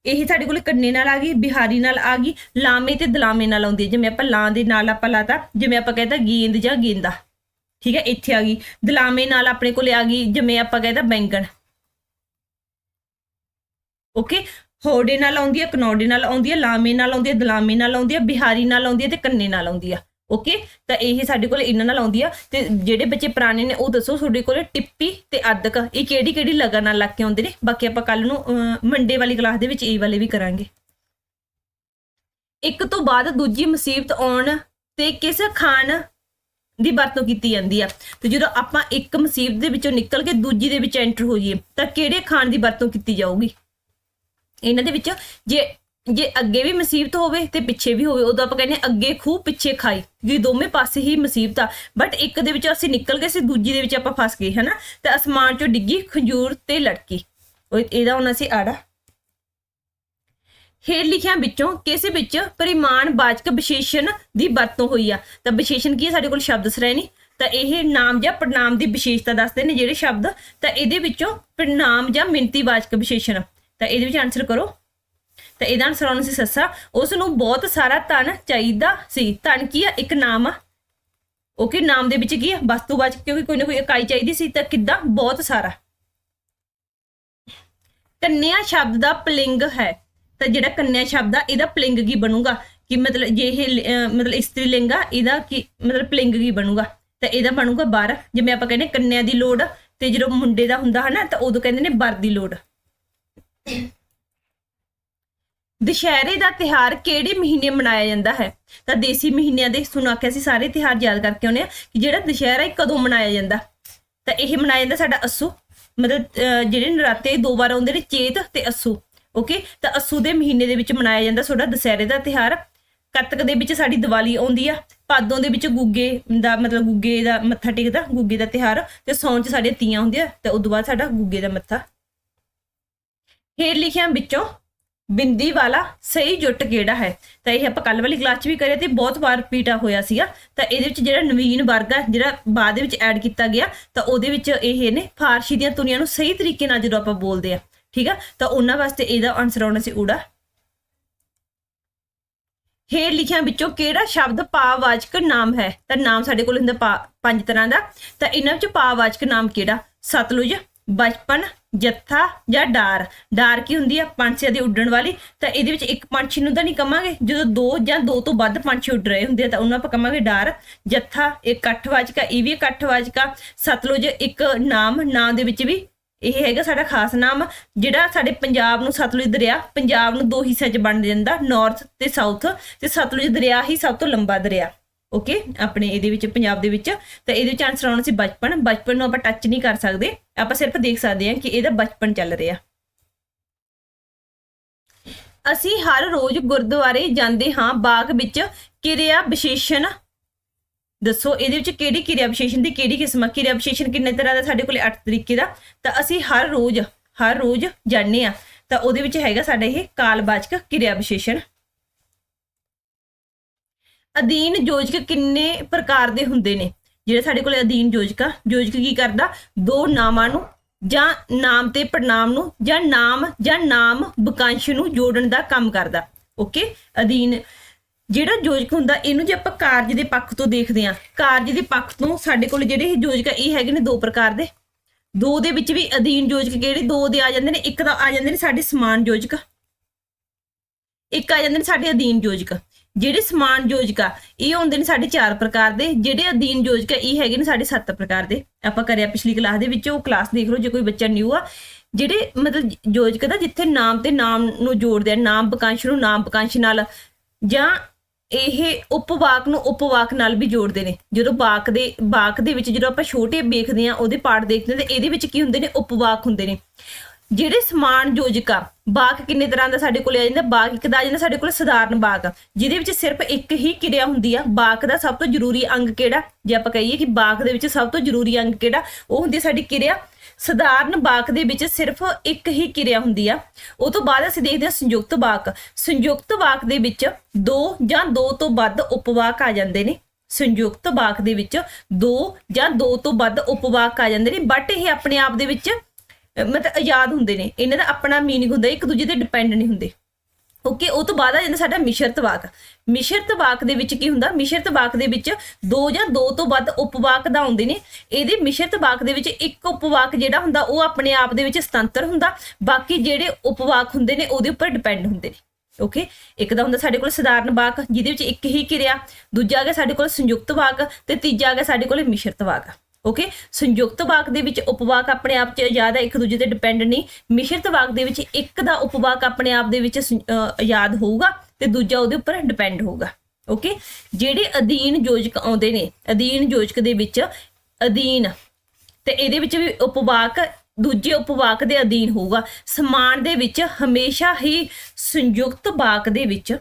ਇਹ ਸਾਡੇ ਕੋਲੇ ਕੰਨੇ ਨਾਲ ਆ ਗਈ, ਬਿਹਾਰੀ ਨਾਲ ਆ ਗਈ, ਲਾਮੇ ਤੇ ਦਲਾਮੇ ਨਾਲ ਆਉਂਦੀ ਜਿਵੇਂ ਆਪਾਂ ਲਾਂ ਦੇ ਨਾਲ ਆਪਾਂ ਲਾਤਾ, ਜਿਵੇਂ ਆਪਾਂ ਕਹਿੰਦਾ ਗੇਂਦ ਜਾਂ ਗੇਂਦਾ। ਠੀਕ ਹੈ ਇੱਥੇ ਆ ਗਈ। ਦਲਾਮੇ ਨਾਲ ਆਪਣੇ ਕੋਲੇ ਆ ਗਈ, ਜਿਵੇਂ ਆਪਾਂ ਕਹਿੰਦਾ ਬੈਂਗਣ। ਓਕੇ? ਹੋੜੇ ਨਾਲ ਆਉਂਦੀ ਹੈ ਕਨੌੜੇ ਨਾਲ ਆਉਂਦੀ ਹੈ ਲਾਮੇ ਨਾਲ ਆਉਂਦੀ ਹੈ ਦਲਾਮੇ ਨਾਲ ਆਉਂਦੀ ਹੈ ਬਿਹਾਰੀ ਨਾਲ ਆਉਂਦੀ ਹੈ ਤੇ ਕੰਨੇ ਨਾਲ ਆਉਂਦੀ ਆ। ਓਕੇ? ਤਾਂ ਇਹ ਸਾਡੇ ਕੋਲ ਇਹਨਾਂ ਨਾਲ ਆਉਂਦੀ ਆ ਤੇ ਜਿਹੜੇ ਬੱਚੇ ਪੁਰਾਣੇ ਨੇ ਉਹ ਦੱਸੋ ਤੁਹਾਡੇ ਕੋਲ ਟਿੱਪੀ ਤੇ ਅਦਕ, ਇਹ ਕਿਹੜੀ ਕਿਹੜੀ ਲਗਾ ਨਾਲ ਲੱਗ ਕੇ ਆਉਂਦੇ ਨੇ? ਬਾਕੀ ਆਪਾਂ ਕੱਲ ਨੂੰ ਮੰਡੇ ਵਾਲੀ ਕਲਾਸ ਦੇ ਵਿੱਚ ਇਹ ਵਾਲੇ ਵੀ ਕਰਾਂਗੇ। ਇੱਕ ਤੋਂ ਬਾਅਦ ਦੂਜੀ ਮੁਸੀਬਤ ਆਉਣ ਤੇ ਕਿਸ ਖਾਨ ਦੀ ਵਰਤੋਂ ਕੀਤੀ ਜਾਂਦੀ ਆ? ਤੇ ਜਦੋਂ ਆਪਾਂ ਇੱਕ ਮੁਸੀਬਤ ਦੇ ਵਿੱਚੋਂ ਨਿਕਲ ਕੇ ਦੂਜੀ ਦੇ ਵਿੱਚ ਐਂਟਰ ਹੋ ਜਾਈਏ ਤਾਂ ਕਿਹੜੇ ਖਾਨ ਦੀ ਵਰਤੋਂ ਕੀਤੀ ਜਾਊਗੀ? ਇਹਨਾਂ ਦੇ ਵਿੱਚ ਜੇ ਜੇ ਅੱਗੇ ਵੀ ਮੁਸੀਬਤ ਹੋਵੇ ਤੇ ਪਿੱਛੇ ਵੀ ਹੋਵੇ, ਉਦੋਂ ਆਪਾਂ ਕਹਿੰਦੇ ਅੱਗੇ ਖੂਹ ਪਿੱਛੇ ਖਾਈ, ਜੀ ਦੋਵੇਂ ਪਾਸੇ ਹੀ ਮੁਸੀਬਤ ਆ। ਬਟ ਇੱਕ ਦੇ ਵਿੱਚ ਅਸੀਂ ਨਿਕਲ ਗਏ ਸੀ, ਦੂਜੀ ਦੇ ਵਿੱਚ ਆਪਾਂ ਫਸ ਗਏ, ਹਨਾ? ਤੇ ਅਸਮਾਨ ਚੋਂ ਡਿੱਗੀ ਖੰਜੂਰ ਤੇ ਲੜਕੀ। ਇਹਦਾ ਹੁਣ ਅਸੀਂ ਆੜਾ। ਹੇਠ ਲਿਖਿਆਂ ਵਿੱਚੋਂ ਕਿਸੇ ਵਿੱਚ ਪਰਿਮਾਣਵਾਚਕ ਵਿਸ਼ੇਸ਼ਣ ਦੀ ਵਰਤੋਂ ਹੋਈ ਆ? ਤਾਂ ਵਿਸ਼ੇਸ਼ਣ ਕੀ ਹੈ ਸਾਡੇ ਕੋਲ ਸ਼ਬਦ ਸ਼੍ਰੇਣੀ ਤਾਂ ਇਹ ਨਾਮ ਜਾਂ ਪ੍ਰਨਾਮ ਦੀ ਵਿਸ਼ੇਸ਼ਤਾ ਦੱਸਦੇ ਨੇ ਜਿਹੜੇ ਸ਼ਬਦ। ਤਾਂ ਇਹਦੇ ਵਿੱਚੋਂ ਪ੍ਰਨਾਮ ਜਾਂ ਮਿੰਤੀਵਾਚਕ ਵਿਸ਼ੇਸ਼ਣ। ਤਾਂ ਇਹਦੇ ਵਿੱਚ ਆਨਸਰ ਕਰੋ। ਤਾਂ ਇਹਦਾ ਆਨਸਰ ਆਉਣਾ ਸੀ ਸੱਸਾ ਉਸ ਨੂੰ ਬਹੁਤ ਸਾਰਾ ਧਨ ਚਾਹੀਦਾ ਸੀ। ਧਨ ਕੀ ਆ? ਇੱਕ ਨਾਮ ਆ। ਓਕੇ ਨਾਮ ਦੇ ਵਿੱਚ ਕੀ ਆ? ਵਸਤੂਵਾਚਕ ਕਿਉਂਕਿ ਕੋਈ ਨਾ ਕੋਈ ਇਕਾਈ ਚਾਹੀਦੀ ਸੀ, ਤਾਂ ਕਿੱਦਾਂ? ਬਹੁਤ ਸਾਰਾ। ਕੰਨਿਆ ਸ਼ਬਦ ਦਾ ਪਲਿੰਗ ਹੈ। ਤਾਂ ਜਿਹੜਾ ਕੰਨਿਆ ਸ਼ਬਦ ਆ, ਇਹਦਾ ਪਲਿੰਗ ਕੀ ਬਣੂਗਾ? ਕਿ ਮਤਲਬ ਜੇ ਇਹ ਮਤਲਬ ਇਸਤਰੀ ਲਿੰਗ ਆ, ਇਹਦਾ ਕੀ, ਮਤਲਬ ਪਲਿੰਗ ਕੀ ਬਣੂਗਾ? ਤਾਂ ਇਹਦਾ ਬਣੂਗਾ ਬਰ। ਜਿਵੇਂ ਆਪਾਂ ਕਹਿੰਦੇ ਕੰਨਿਆ ਦੀ ਲੋੜ ਤੇ ਜਦੋਂ ਮੁੰਡੇ ਦਾ ਹੁੰਦਾ ਹਨਾ, ਤਾਂ ਉਦੋਂ ਕਹਿੰਦੇ ਨੇ ਬਰ ਦੀ ਲੋੜ। ਦੁਸ਼ਹਿਰੇ ਦਾ ਤਿਹਾਰ ਕਿਹੜੇ ਮਹੀਨੇ ਮਨਾਇਆ ਜਾਂਦਾ ਹੈ? ਤਾਂ ਦੇਸੀ ਮਹੀਨਿਆਂ ਦੇ ਸੁਣ ਆਖਿਆ ਸੀ ਸਾਰੇ ਤਿਹਾਰ ਯਾਦ ਕਰਕੇ ਆਉਨੇ ਆ ਕਿ ਜਿਹੜਾ ਦੁਸ਼ਹਿਰਾ ਇਹ ਕਦੋਂ ਮਨਾਇਆ ਜਾਂਦਾ? ਤਾਂ ਇਹ ਮਨਾਇਆ ਜਾਂਦਾ ਸਾਡਾ ਅੱਸੂ ਮਤਲਬ ਅਹ, ਜਿਹੜੇ ਨਰਾਤੇ ਦੋ ਵਾਰ ਆਉਂਦੇ ਨੇ ਚੇਤ ਤੇ ਅੱਸੂ ਓਕੇ ਤਾਂ ਅੱਸੂ ਦੇ ਮਹੀਨੇ ਦੇ ਵਿੱਚ ਮਨਾਇਆ ਜਾਂਦਾ ਤੁਹਾਡਾ ਦੁਸਹਿਰੇ ਦਾ ਤਿਹਾਰ ਕੱਤਕ ਦੇ ਵਿੱਚ ਸਾਡੀ ਦੀਵਾਲੀ ਆਉਂਦੀ ਆ ਪਾਦੋਂ ਦੇ ਵਿੱਚ ਗੁੱਗੇ ਦਾ ਮਤਲਬ ਗੁੱਗੇ ਦਾ ਮੱਥਾ ਟੇਕਦਾ ਗੁੱਗੇ ਦਾ ਤਿਹਾਰ ਤੇ ਸੌਣ ਚ ਸਾਡੇ ਤੀਆਂ ਹੁੰਦੀਆਂ ਤੇ ਉਸ ਤੋਂ ਬਾਅਦ ਸਾਡਾ ਗੁੱਗੇ ਦਾ ਮੱਥਾ ਹੇਠ ਲਿਖਿਆਂ ਵਿੱਚੋਂ ਬਿੰਦੀ ਵਾਲਾ ਸਹੀ ਜੁੱਟ ਕਿਹੜਾ ਹੈ? ਤਾਂ ਇਹ ਆਪਾਂ ਕੱਲ ਵਾਲੀ ਕਲਾਸ 'ਚ ਵੀ ਕਰਿਆ ਤੇ ਬਹੁਤ ਵਾਰ ਰਿਪੀਟ ਹੋਇਆ ਸੀਗਾ। ਤਾਂ ਇਹਦੇ ਵਿੱਚ ਜਿਹੜਾ ਨਵੀਨ ਵਰਗ ਆ, ਜਿਹੜਾ ਬਾਅਦ ਵਿੱਚ ਐਡ ਕੀਤਾ ਗਿਆ, ਤਾਂ ਉਹਦੇ ਵਿੱਚ ਇਹ ਨੇ ਫਾਰਸੀ ਦੀਆਂ ਤੁਨੀਆਂ ਨੂੰ ਸਹੀ ਤਰੀਕੇ ਨਾਲ ਜਦੋਂ ਆਪਾਂ ਬੋਲਦੇ ਆ, ਠੀਕ ਆ? ਤਾਂ ਉਹਨਾਂ ਵਾਸਤੇ ਇਹਦਾ ਆਨਸਰ ਆਉਣਾ ਸੀ ਊੜਾ। ਹੇਠ ਲਿਖਿਆਂ ਵਿੱਚੋਂ ਕਿਹੜਾ ਸ਼ਬਦ ਪਾਵਾਚਕ ਨਾਮ ਹੈ? ਤਾਂ ਨਾਮ ਸਾਡੇ ਕੋਲ ਹੁੰਦਾ ਪਾ- ਪੰਜ ਤਰ੍ਹਾਂ ਦਾ। ਤਾਂ ਇਹਨਾਂ ਵਿੱਚ ਪਾਵਾਚਕ ਨਾਮ ਕਿਹੜਾ? ਸਤਲੁਜ, ਬਚਪਨ ਜੱਥਾ ਜਾਂ ਡਾਰ? ਡਾਰ ਕੀ ਹੁੰਦੀ ਆ? ਪੰਛੀਆਂ ਦੀ ਉੱਡਣ ਵਾਲੀ। ਤਾਂ ਇਹਦੇ ਵਿੱਚ ਇੱਕ ਪੰਛੀ ਨੂੰ ਤਾਂ ਨਹੀਂ ਕਵਾਂਗੇ। ਜਦੋਂ ਦੋ ਜਾਂ ਦੋ ਤੋਂ ਵੱਧ ਪੰਛੀ ਉੱਡ ਰਹੇ ਹੁੰਦੇ ਆ, ਤਾਂ ਉਹਨਾਂ ਆਪਾਂ ਕਵਾਂਗੇ ਡਾਰ। ਜੱਥਾ ਇੱਕ ਇਕੱਠਵਾਚਕ ਆ ਇਹ ਵੀ ਇਕੱਠਵਾਚਕਾ। ਸਤਲੁਜ ਇੱਕ ਨਾਮ ਨਾਮ ਦੇ ਵਿੱਚ ਵੀ ਇਹ ਹੈਗਾ ਸਾਡਾ ਖਾਸ ਨਾਮ, ਜਿਹੜਾ ਸਾਡੇ ਪੰਜਾਬ ਨੂੰ ਸਤਲੁਜ ਦਰਿਆ, ਪੰਜਾਬ ਨੂੰ ਦੋ ਹਿੱਸਿਆਂ 'ਚ ਵੰਡ ਜਾਂਦਾ ਨਾਰਥ ਤੇ ਸਾਊਥ ਤੇ ਸਤਲੁਜ ਦਰਿਆ ਹੀ ਸਭ ਤੋਂ ਲੰਬਾ ਦਰਿਆ। ਓਕੇ ਆਪਣੇ ਇਹਦੇ ਵਿੱਚ, ਪੰਜਾਬ ਦੇ ਵਿੱਚ। ਤਾਂ ਇਹਦੇ ਵਿੱਚ ਆਨਸਰ ਆਉਣਾ ਸੀ ਬਚਪਨ। ਬਚਪਨ ਨੂੰ ਆਪਾਂ ਟੱਚ ਨਹੀਂ ਕਰ ਸਕਦੇ। ਆਪਾਂ ਸਿਰਫ ਦੇਖ ਸਕਦੇ ਹਾਂ ਕਿ ਇਹਦਾ ਬਚਪਨ ਚੱਲ ਰਿਹਾ। ਅਸੀਂ ਹਰ ਰੋਜ਼ ਗੁਰਦੁਆਰੇ ਜਾਂਦੇ ਹਾਂ ਬਾਗ ਵਿੱਚ। ਕਿਰਿਆ ਵਿਸ਼ੇਸ਼ਣ। ਦੱਸੋ, ਇਹਦੇ ਵਿੱਚ ਕਿਹੜੀ ਕਿਰਿਆ ਵਿਸ਼ੇਸ਼ਣ ਦੀ ਕਿਹੜੀ ਕਿਸਮ ਆ? ਕਿਰਿਆ ਵਿਸ਼ੇਸ਼ਣ ਕਿੰਨੇ ਤਰ੍ਹਾਂ ਦਾ ਸਾਡੇ ਕੋਲੇ 8 ਤਰੀਕੇ ਦਾ? ਤਾਂ ਅਸੀਂ ਹਰ ਰੋਜ਼ ਹਰ ਰੋਜ਼ ਜਾਂਦੇ ਆ ਤਾਂ ਉਹਦੇ ਵਿੱਚ ਹੈਗਾ ਸਾਡਾ ਇਹ ਕਾਲਵਾਚਕ ਕਿਰਿਆ ਵਿਸ਼ੇਸ਼ਣ। ਅਧੀਨ ਯੋਜਕ ਕਿੰਨੇ ਪ੍ਰਕਾਰ ਦੇ ਹੁੰਦੇ ਨੇ? ਜਿਹੜੇ ਸਾਡੇ ਕੋਲ ਅਧੀਨ ਯੋਜਕ ਯੋਜਕ ਕੀ ਕਰਦਾ? ਦੋ ਨਾਮਾਂ ਨੂੰ ਜਾਂ ਨਾਮ ਤੇ ਪੜਨਾਮ ਨੂੰ ਜਾਂ ਨਾਮ ਜਾਂ ਨਾਮ ਬਕਾਂਸ਼ ਨੂੰ ਜੋੜਨ ਦਾ ਕੰਮ ਕਰਦਾ। ਓਕੇ? ਅਧੀਨ ਜਿਹੜਾ ਯੋਜਕ ਹੁੰਦਾ, ਇਹਨੂੰ ਜੇ ਆਪਾਂ ਕਾਰਜ ਦੇ ਪੱਖ ਤੋਂ ਦੇਖਦੇ ਹਾਂ, ਕਾਰਜ ਦੇ ਪੱਖ ਤੋਂ ਸਾਡੇ ਕੋਲ ਜਿਹੜੇ ਇਹ ਯੋਜਕ ਇਹ ਹੈਗੇ ਨੇ ਦੋ ਪ੍ਰਕਾਰ ਦੇ। ਦੋ ਦੇ ਵਿੱਚ ਵੀ ਅਧੀਨ ਯੋਜਕ ਕਿਹੜੇ? ਦੋ ਦੇ ਆ ਜਾਂਦੇ ਨੇ, ਇੱਕ ਤਾਂ ਆ ਜਾਂਦੇ ਨੇ ਸਾਡੇ ਸਮਾਨ ਯੋਜਕ। ਇੱਕ ਆ ਜਾਂਦੇ ਨੇ ਸਾਡੇ ਅਧੀਨ ਯੋਜਕ। ਜਿਹੜੇ ਸਮਾਨ ਯੋਜਕਾ, ਇਹ ਹੁੰਦੇ ਨੇ ਸਾਡੇ ਚਾਰ ਪ੍ਰਕਾਰ ਦੇ, ਜਿਹੜੇ ਅਧੀਨ ਯੋਜਕਾ, ਇਹ ਹੈਗੇ ਨੇ ਸਾਡੇ ਸੱਤ ਪ੍ਰਕਾਰ ਦੇ। ਆਪਾਂ ਕਰਿਆ ਪਿਛਲੀ ਕਲਾਸ ਦੇ ਵਿੱਚ ਉਹ ਕਲਾਸ ਦੇਖ ਲਓ, ਜੇ ਕੋਈ ਬੱਚਾ ਨਿਊ ਆ, ਜਿਹੜੇ ਮਤਲਬ ਯੋਜਕ ਦਾ, ਜਿੱਥੇ ਨਾਮ ਤੇ ਨਾਮ ਨੂੰ ਜੋੜਦੇ ਆ, ਨਾਮ ਬਕਾਂਸ਼ ਨੂੰ ਨਾਮ ਬਕਾਂਸ਼ ਨਾਲ, ਜਾਂ ਇਹ ਉਪਵਾਕ ਨੂੰ ਉਪਵਾਕ ਨਾਲ ਵੀ ਜੋੜਦੇ ਨੇ। ਜਦੋਂ ਵਾਕ ਦੇ ਵਾਕ ਦੇ ਵਿੱਚ ਜਦੋਂ ਆਪਾਂ ਛੋਟੇ ਵੇਖਦੇ ਆ, ਉਹਦੇ ਪਾਠ ਦੇਖਦੇ ਹਾਂ ਤੇ ਇਹਦੇ ਵਿੱਚ ਕੀ ਹੁੰਦੇ ਨੇ? ਉਪਵਾਕ ਹੁੰਦੇ ਨੇ। ਜਿਹੜੇ ਸਮਾਨ ਯੋਜਕ ਆ ਵਾਕ ਕਿੰਨੇ ਤਰ੍ਹਾਂ ਦਾ ਸਾਡੇ ਕੋਲ ਆ ਜਾਂਦਾ, ਬਾਗ ਇੱਕ ਦਾ ਆ ਜਾਂਦਾ ਸਾਡੇ ਕੋਲ ਸਧਾਰਨ ਬਾਗ। ਜਿਹਦੇ ਵਿੱਚ ਸਿਰਫ ਇੱਕ ਹੀ ਕਿਰਿਆ ਹੁੰਦੀ ਆ ਵਾਕ ਦਾ ਸਭ ਤੋਂ ਜ਼ਰੂਰੀ ਅੰਗ ਕਿਹੜਾ? ਜੇ ਆਪਾਂ ਕਹੀਏ ਕਿ ਵਾਕ ਦੇ ਵਿੱਚ ਸਭ ਤੋਂ ਜ਼ਰੂਰੀ ਅੰਗ ਕਿਹੜਾ? ਉਹ ਹੁੰਦੀ ਹੈ ਸਾਡੀ ਕਿਰਿਆ। ਸਧਾਰਨ ਬਾਕ ਦੇ ਵਿੱਚ ਸਿਰਫ ਇੱਕ ਹੀ ਕਿਰਿਆ ਹੁੰਦੀ ਆ। ਉਹ ਤੋਂ ਬਾਅਦ ਅਸੀਂ ਦੇਖਦੇ ਹਾਂ ਸੰਯੁਕਤ ਬਾਕ। ਸੰਯੁਕਤ ਬਾਕ ਦੇ ਵਿੱਚ ਦੋ ਜਾਂ ਦੋ ਤੋਂ ਵੱਧ ਉਪਵਾਕ ਆ ਜਾਂਦੇ ਨੇ। ਸੰਯੁਕਤ ਵਾਕ ਦੇ ਵਿੱਚ ਦੋ ਜਾਂ ਦੋ ਤੋਂ ਵੱਧ ਉਪਵਾਕ ਆ ਜਾਂਦੇ ਨੇ। ਬਟ ਇਹ ਆਪਣੇ ਆਪ ਦੇ ਵਿੱਚ ਮਤਲਬ ਆਜ਼ਾਦ ਹੁੰਦੇ ਨੇ। ਇਹਨਾਂ ਦਾ ਆਪਣਾ ਮੀਨਿੰਗ ਹੁੰਦਾ, ਇੱਕ ਦੂਜੇ ਤੇ ਡਿਪੈਂਡ ਨਹੀਂ ਹੁੰਦੇ। ਓਕੇ ਉਹ ਤੋਂ ਬਾਅਦ ਆ ਜਾਂਦਾ ਸਾਡਾ ਮਿਸ਼ਰਤ ਵਾਕ। ਮਿਸ਼ਰਤ ਵਾਕ ਦੇ ਵਿੱਚ ਕੀ ਹੁੰਦਾ? ਮਿਸ਼ਰਤ ਵਾਕ ਦੇ ਵਿੱਚ ਦੋ ਜਾਂ ਦੋ ਤੋਂ ਵੱਧ ਉਪਵਾਕ ਦਾ ਆਉਂਦੇ ਨੇ। ਇਹਦੇ ਮਿਸ਼ਰਤ ਵਾਕ ਦੇ ਵਿੱਚ ਇੱਕ ਉਪਵਾਕ ਜਿਹੜਾ ਹੁੰਦਾ, ਉਹ ਆਪਣੇ ਆਪ ਦੇ ਵਿੱਚ ਸੁਤੰਤਰ ਹੁੰਦਾ। ਬਾਕੀ ਜਿਹੜੇ ਉਪਵਾਕ ਹੁੰਦੇ ਨੇ, ਉਹਦੇ ਉੱਪਰ ਡਿਪੈਂਡ ਹੁੰਦੇ ਨੇ। ਓਕੇ ਇੱਕ ਦਾ ਹੁੰਦਾ ਸਾਡੇ ਕੋਲ ਸਧਾਰਨ ਵਾਕ, ਜਿਹਦੇ ਵਿੱਚ ਇੱਕ ਹੀ ਕਿਰਿਆ। ਦੂਜਾ ਆ ਗਿਆ ਸਾਡੇ ਕੋਲ ਸੰਯੁਕਤ ਵਾਕ ਤੇ ਤੀਜਾ ਆ ਗਿਆ ਸਾਡੇ ਕੋਲ ਮਿਸ਼ਰਤ ਵਾਕ। ਓਕੇ ਸੰਯੁਕਤ ਵਾਕ ਦੇ ਵਿੱਚ ਉਪਵਾਕ ਆਪਣੇ ਆਪ 'ਚ ਆਜ਼ਾਦ ਹੈ, ਇੱਕ ਦੂਜੇ ਤੇ ਡਿਪੈਂਡ ਨਹੀਂ। ਮਿਸ਼ਰਤ ਵਾਕ ਦੇ ਵਿੱਚ ਇੱਕ ਦਾ ਉਪਵਾਕ ਆਪਣੇ ਆਪ ਦੇ ਵਿੱਚ ਆਜ਼ਾਦ ਹੋਊਗਾ ਤੇ ਦੂਜਾ ਉਹਦੇ ਉੱਪਰ ਡਿਪੈਂਡ ਹੋਊਗਾ। ਓਕੇ ਜਿਹੜੇ ਅਧੀਨ ਯੋਜਕ ਆਉਂਦੇ ਨੇ, ਅਧੀਨ ਯੋਜਕ ਦੇ ਵਿੱਚ ਅਧੀਨ ਤੇ ਇਹਦੇ ਵਿੱਚ ਵੀ ਉਪਵਾਕ, ਦੂਜੇ ਉਪਵਾਕ ਦੇ ਅਧੀਨ ਹੋਊਗਾ। ਸਮਾਨ ਦੇ ਵਿੱਚ ਹਮੇਸ਼ਾ ਹੀ ਸੰਯੁਕਤ ਵਾਕ ਦੇ ਵਿੱਚ,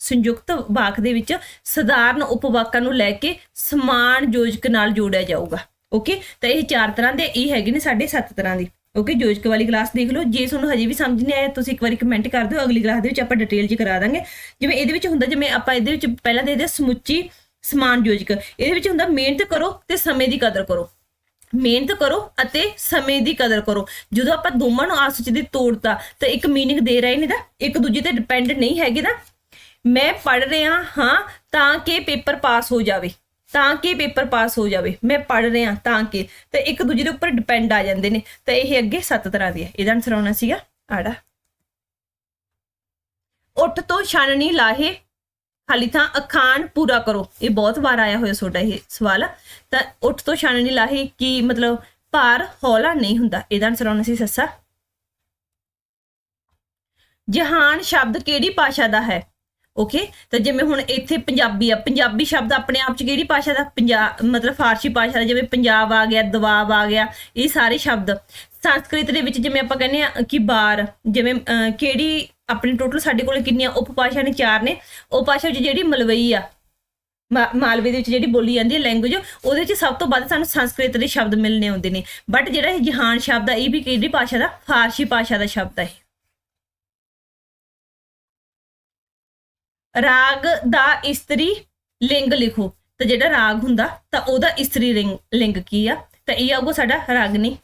ਸੰਯੁਕਤ ਵਾਕ ਦੇ ਵਿੱਚ ਸਧਾਰਨ ਉਪਵਾਕਾਂ ਨੂੰ ਲੈ ਕੇ ਸਮਾਨ ਯੋਜਕ ਨਾਲ ਜੋੜਿਆ ਜਾਊਗਾ। ਓਕੇ ਤਾਂ ਇਹ ਚਾਰ ਤਰ੍ਹਾਂ ਦੇ, ਇਹ ਹੈਗੇ ਨੇ ਸਾਡੇ ਸੱਤ ਤਰ੍ਹਾਂ ਦੇ। ਓਕੇ ਯੋਜਕ ਵਾਲੀ ਕਲਾਸ ਦੇਖ ਲਓ। ਜੇ ਤੁਹਾਨੂੰ ਹਜੇ ਵੀ ਸਮਝ ਨਹੀਂ ਆਇਆ, ਤੁਸੀਂ ਇੱਕ ਵਾਰੀ ਕਮੈਂਟ ਕਰ ਦਿਓ। ਅਗਲੀ ਕਲਾਸ ਦੇ ਵਿੱਚ ਆਪਾਂ ਡਿਟੇਲ 'ਚ ਕਰਾ ਦਾਂਗੇ। ਜਿਵੇਂ ਇਹਦੇ ਵਿੱਚ ਹੁੰਦਾ, ਜਿਵੇਂ ਆਪਾਂ ਇਹਦੇ ਵਿੱਚ ਪਹਿਲਾਂ ਦੇਖਦੇ ਹਾਂ ਸਮੁੱਚੀ ਸਮਾਨ ਯੋਜਕ। ਇਹਦੇ ਵਿੱਚ ਹੁੰਦਾ, ਮਿਹਨਤ ਕਰੋ ਤੇ ਸਮੇਂ ਦੀ ਕਦਰ ਕਰੋ। ਮਿਹਨਤ ਕਰੋ ਅਤੇ ਸਮੇਂ ਦੀ ਕਦਰ ਕਰੋ। ਜਦੋਂ ਆਪਾਂ ਦੋਵਾਂ ਨੂੰ ਆਪਸ ਵਿੱਚ ਦੀ ਤੋੜਤਾ, ਤਾਂ ਇੱਕ ਮੀਨਿੰਗ ਦੇ ਰਹੇ ਨੇ ਦਾ ਇੱਕ ਦੂਜੇ ਤੇ ਡਿਪੈਂਡ ਨਹੀਂ ਹੈਗੇ ਨਾ ਮੈਂ ਪੜ ਰਿਹਾ ਹਾਂ ਤਾਂ ਕਿ ਪੇਪਰ ਪਾਸ ਹੋ ਜਾਵੇ। ਤਾਂ ਕਿ ਪੇਪਰ ਪਾਸ ਹੋ ਜਾਵੇ। ਮੈਂ ਪੜ ਰਿਹਾ ਤਾਂ ਕਿ। ਤੇ ਇੱਕ ਦੂਜੇ ਦੇ ਉੱਪਰ ਡਿਪੈਂਡ ਆ ਜਾਂਦੇ ਨੇ। ਤਾਂ ਇਹ ਅੱਗੇ ਸੱਤ ਤਰ੍ਹਾਂ ਦੀ ਹੈ ਇਹਦਾ ਆਨਸਰ ਆਉਣਾ ਸੀਗਾ। ਆੜਾ। ਉੱਠ ਤੋਂ ਛਾਨਣੀ ਲਾਹੇ। ਖਾਲੀ ਥਾਂ ਅਖਾਣ ਪੂਰਾ ਕਰੋ। ਇਹ ਬਹੁਤ ਵਾਰ ਆਇਆ ਹੋਇਆ ਤੁਹਾਡਾ ਇਹ ਸਵਾਲ। ਤਾਂ ਉੱਠ ਤੋਂ ਛਾਨਣੀ ਲਾਹੇ ਕੀ ਮਤਲਬ ਭਾਰ ਹੌਲਾ ਨਹੀਂ ਹੁੰਦਾ? ਇਹਦਾ ਆਨਸਰ ਆਉਣਾ ਸੀ ਸੱਸਾ। ਜਹਾਨ ਸ਼ਬਦ ਕਿਹੜੀ ਭਾਸ਼ਾ ਦਾ ਹੈ? ਓਕੇ ਤਾਂ ਜਿਵੇਂ ਹੁਣ ਇੱਥੇ ਪੰਜਾਬੀ ਆ, ਪੰਜਾਬੀ ਸ਼ਬਦ ਆਪਣੇ ਆਪ ਚ ਕਿਹੜੀ ਭਾਸ਼ਾ ਦਾ? ਪੰਜਾਬ ਮਤਲਬ ਫਾਰਸੀ ਭਾਸ਼ਾ ਦਾ, ਜਿਵੇਂ ਪੰਜਾਬ ਆ ਗਿਆ ਦਬਾਬ ਆ ਗਿਆ, ਇਹ ਸਾਰੇ ਸ਼ਬਦ। ਸੰਸਕ੍ਰਿਤ ਦੇ ਵਿੱਚ ਜਿਵੇਂ ਆਪਾਂ ਕਹਿੰਦੇ ਆ ਕਿ ਬਾਰ, ਜਿਵੇਂ ਕਿਹੜੀ ਆਪਣੇ ਟੋਟਲ ਸਾਡੇ ਕੋਲ ਕਿੰਨੀਆਂ ਉਪਭਾਸ਼ਾ ਨੇ? ਚਾਰ ਨੇ। ਉਪਭਾਸ਼ਾ ਵਿੱਚ ਜਿਹੜੀ ਮਲਵਈ ਆ, ਮਾ- ਮਾਲਵੇ ਦੇ ਵਿੱਚ ਜਿਹੜੀ ਬੋਲੀ ਜਾਂਦੀ ਹੈ ਲੈਂਗੁਏਜ ਉਹਦੇ ਵਿੱਚ ਸਭ ਤੋਂ ਵੱਧ ਸਾਨੂੰ ਸੰਸਕ੍ਰਿਤ ਦੇ ਸ਼ਬਦ ਮਿਲਨੇ ਆਉਂਦੇ ਨੇ। ਬਟ ਜਿਹੜਾ ਇਹ ਜਹਾਨ ਸ਼ਬਦ ਆ, ਇਹ ਵੀ ਕਿਹੜੀ ਭਾਸ਼ਾ ਦਾ? ਫਾਰਸੀ ਭਾਸ਼ਾ ਦਾ ਸ਼ਬਦ ਹੈ ਰਾਗ ਦਾ ਇਸਤਰੀ ਲਿੰਗ ਲਿਖੋ। ਤਾਂ ਜਿਹੜਾ ਰਾਗ ਹੁੰਦਾ, ਤਾਂ ਉਹਦਾ ਇਸਤਰੀ ਲਿੰਗ ਲਿੰਗ ਕੀ ਆ? ਤਾਂ ਇਹ ਆਊਗਾ ਸਾਡਾ ਰਾਗਨੀ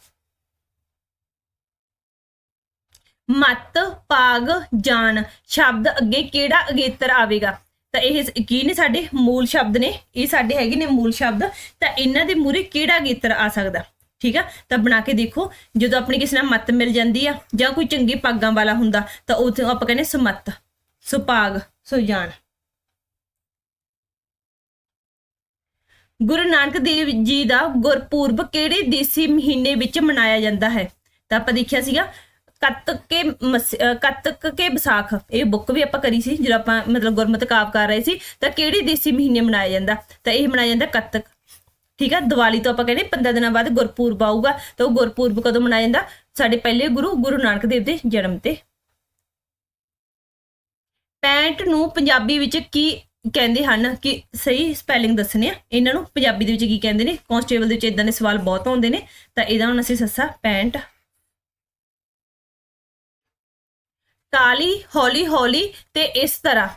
ਮਤ, ਪਾਗ, ਜਾਣ ਸ਼ਬਦ ਅੱਗੇ ਕਿਹੜਾ ਅਗੇਤਰ ਆਵੇਗਾ? ਤਾਂ ਇਹ ਕੀ ਨੇ ਸਾਡੇ? ਮੂਲ ਸ਼ਬਦ ਨੇ। ਇਹ ਸਾਡੇ ਹੈਗੇ ਨੇ ਮੂਲ ਸ਼ਬਦ। ਤਾਂ ਇਹਨਾਂ ਦੇ ਮੂਰੇ ਕਿਹੜਾ ਅਗੇਤਰ ਆ ਸਕਦਾ? ਠੀਕ ਆ? ਤਾਂ ਬਣਾ ਕੇ ਦੇਖੋ। ਜਦੋਂ ਆਪਣੀ ਕਿਸੇ ਨਾਲ ਮਤ ਮਿਲ ਜਾਂਦੀ ਆ ਜਾਂ ਕੋਈ ਚੰਗੀ ਪਾਗਾਂ ਵਾਲਾ ਹੁੰਦਾ, ਤਾਂ ਉੱਥੇ ਆਪਾਂ ਕਹਿੰਦੇ ਸਮਤ, ਸੁਪਾਗ। ਸੁਜਾਨ ਗੁਰੂ ਨਾਨਕ ਦੇਵ ਜੀ ਦਾ ਗੁਰਪੁਰਬ ਕਿਹੜੇ ਦੇਸੀ ਮਹੀਨੇ ਵਿੱਚ ਮਨਾਇਆ ਜਾਂਦਾ ਹੈ? ਤਾਂ ਆਪਾਂ ਦੇਖਿਆ ਸੀਗਾ, ਕੱਤਕ ਕੇ ਕੱਤਕ ਕੇ ਵਿਸਾਖ। ਇਹ ਬੁੱਕ ਵੀ ਆਪਾਂ ਕਰੀ ਸੀ, ਜਦੋਂ ਆਪਾਂ ਮਤਲਬ ਗੁਰਮਤਿ ਕਾਵ ਕਰ ਰਹੇ ਸੀ, ਤਾਂ ਕਿਹੜੇ ਦੇਸੀ ਮਹੀਨੇ ਮਨਾਇਆ ਜਾਂਦਾ? ਤਾਂ ਇਹ ਮਨਾਇਆ ਜਾਂਦਾ ਕੱਤਕ। ਠੀਕ ਆ? ਦੀਵਾਲੀ ਤੋਂ ਆਪਾਂ ਕਹਿੰਦੇ 15 ਦਿਨਾਂ ਬਾਅਦ ਗੁਰਪੁਰਬ ਆਊਗਾ, ਤਾਂ ਉਹ ਗੁਰਪੁਰਬ ਕਦੋਂ ਮਨਾਇਆ ਜਾਂਦਾ? ਸਾਡੇ ਪਹਿਲੇ ਗੁਰੂ ਗੁਰੂ ਨਾਨਕ ਦੇਵ ਦੇ ਜਨਮ ਤੇ। ਪੈਂਟ ਨੂੰ ਪੰਜਾਬੀ ਵਿੱਚ ਕੀ ਕਹਿੰਦੇ ਹਨ? ਕਿ ਸਹੀ ਸਪੈਲਿੰਗ ਦੱਸਣੇ ਆ? ਇਹਨਾਂ ਨੂੰ ਪੰਜਾਬੀ ਦੇ ਵਿੱਚ ਕੀ ਕਹਿੰਦੇ ਨੇ? ਕਾਂਸਟੇਬਲ ਦੇ ਵਿੱਚ ਇਦਾਂ ਦੇ ਸਵਾਲ ਬਹੁਤ ਆਉਂਦੇ ਨੇ, ਤਾਂ ਇਹਦਾ ਹੁਣ ਅਸੀਂ ਸੱਸਾ ਪੈਂਟ ਕਾਲੀ, ਹੌਲੀ ਹੌਲੀ ਤੇ ਇਸ ਤਰ੍ਹਾਂ,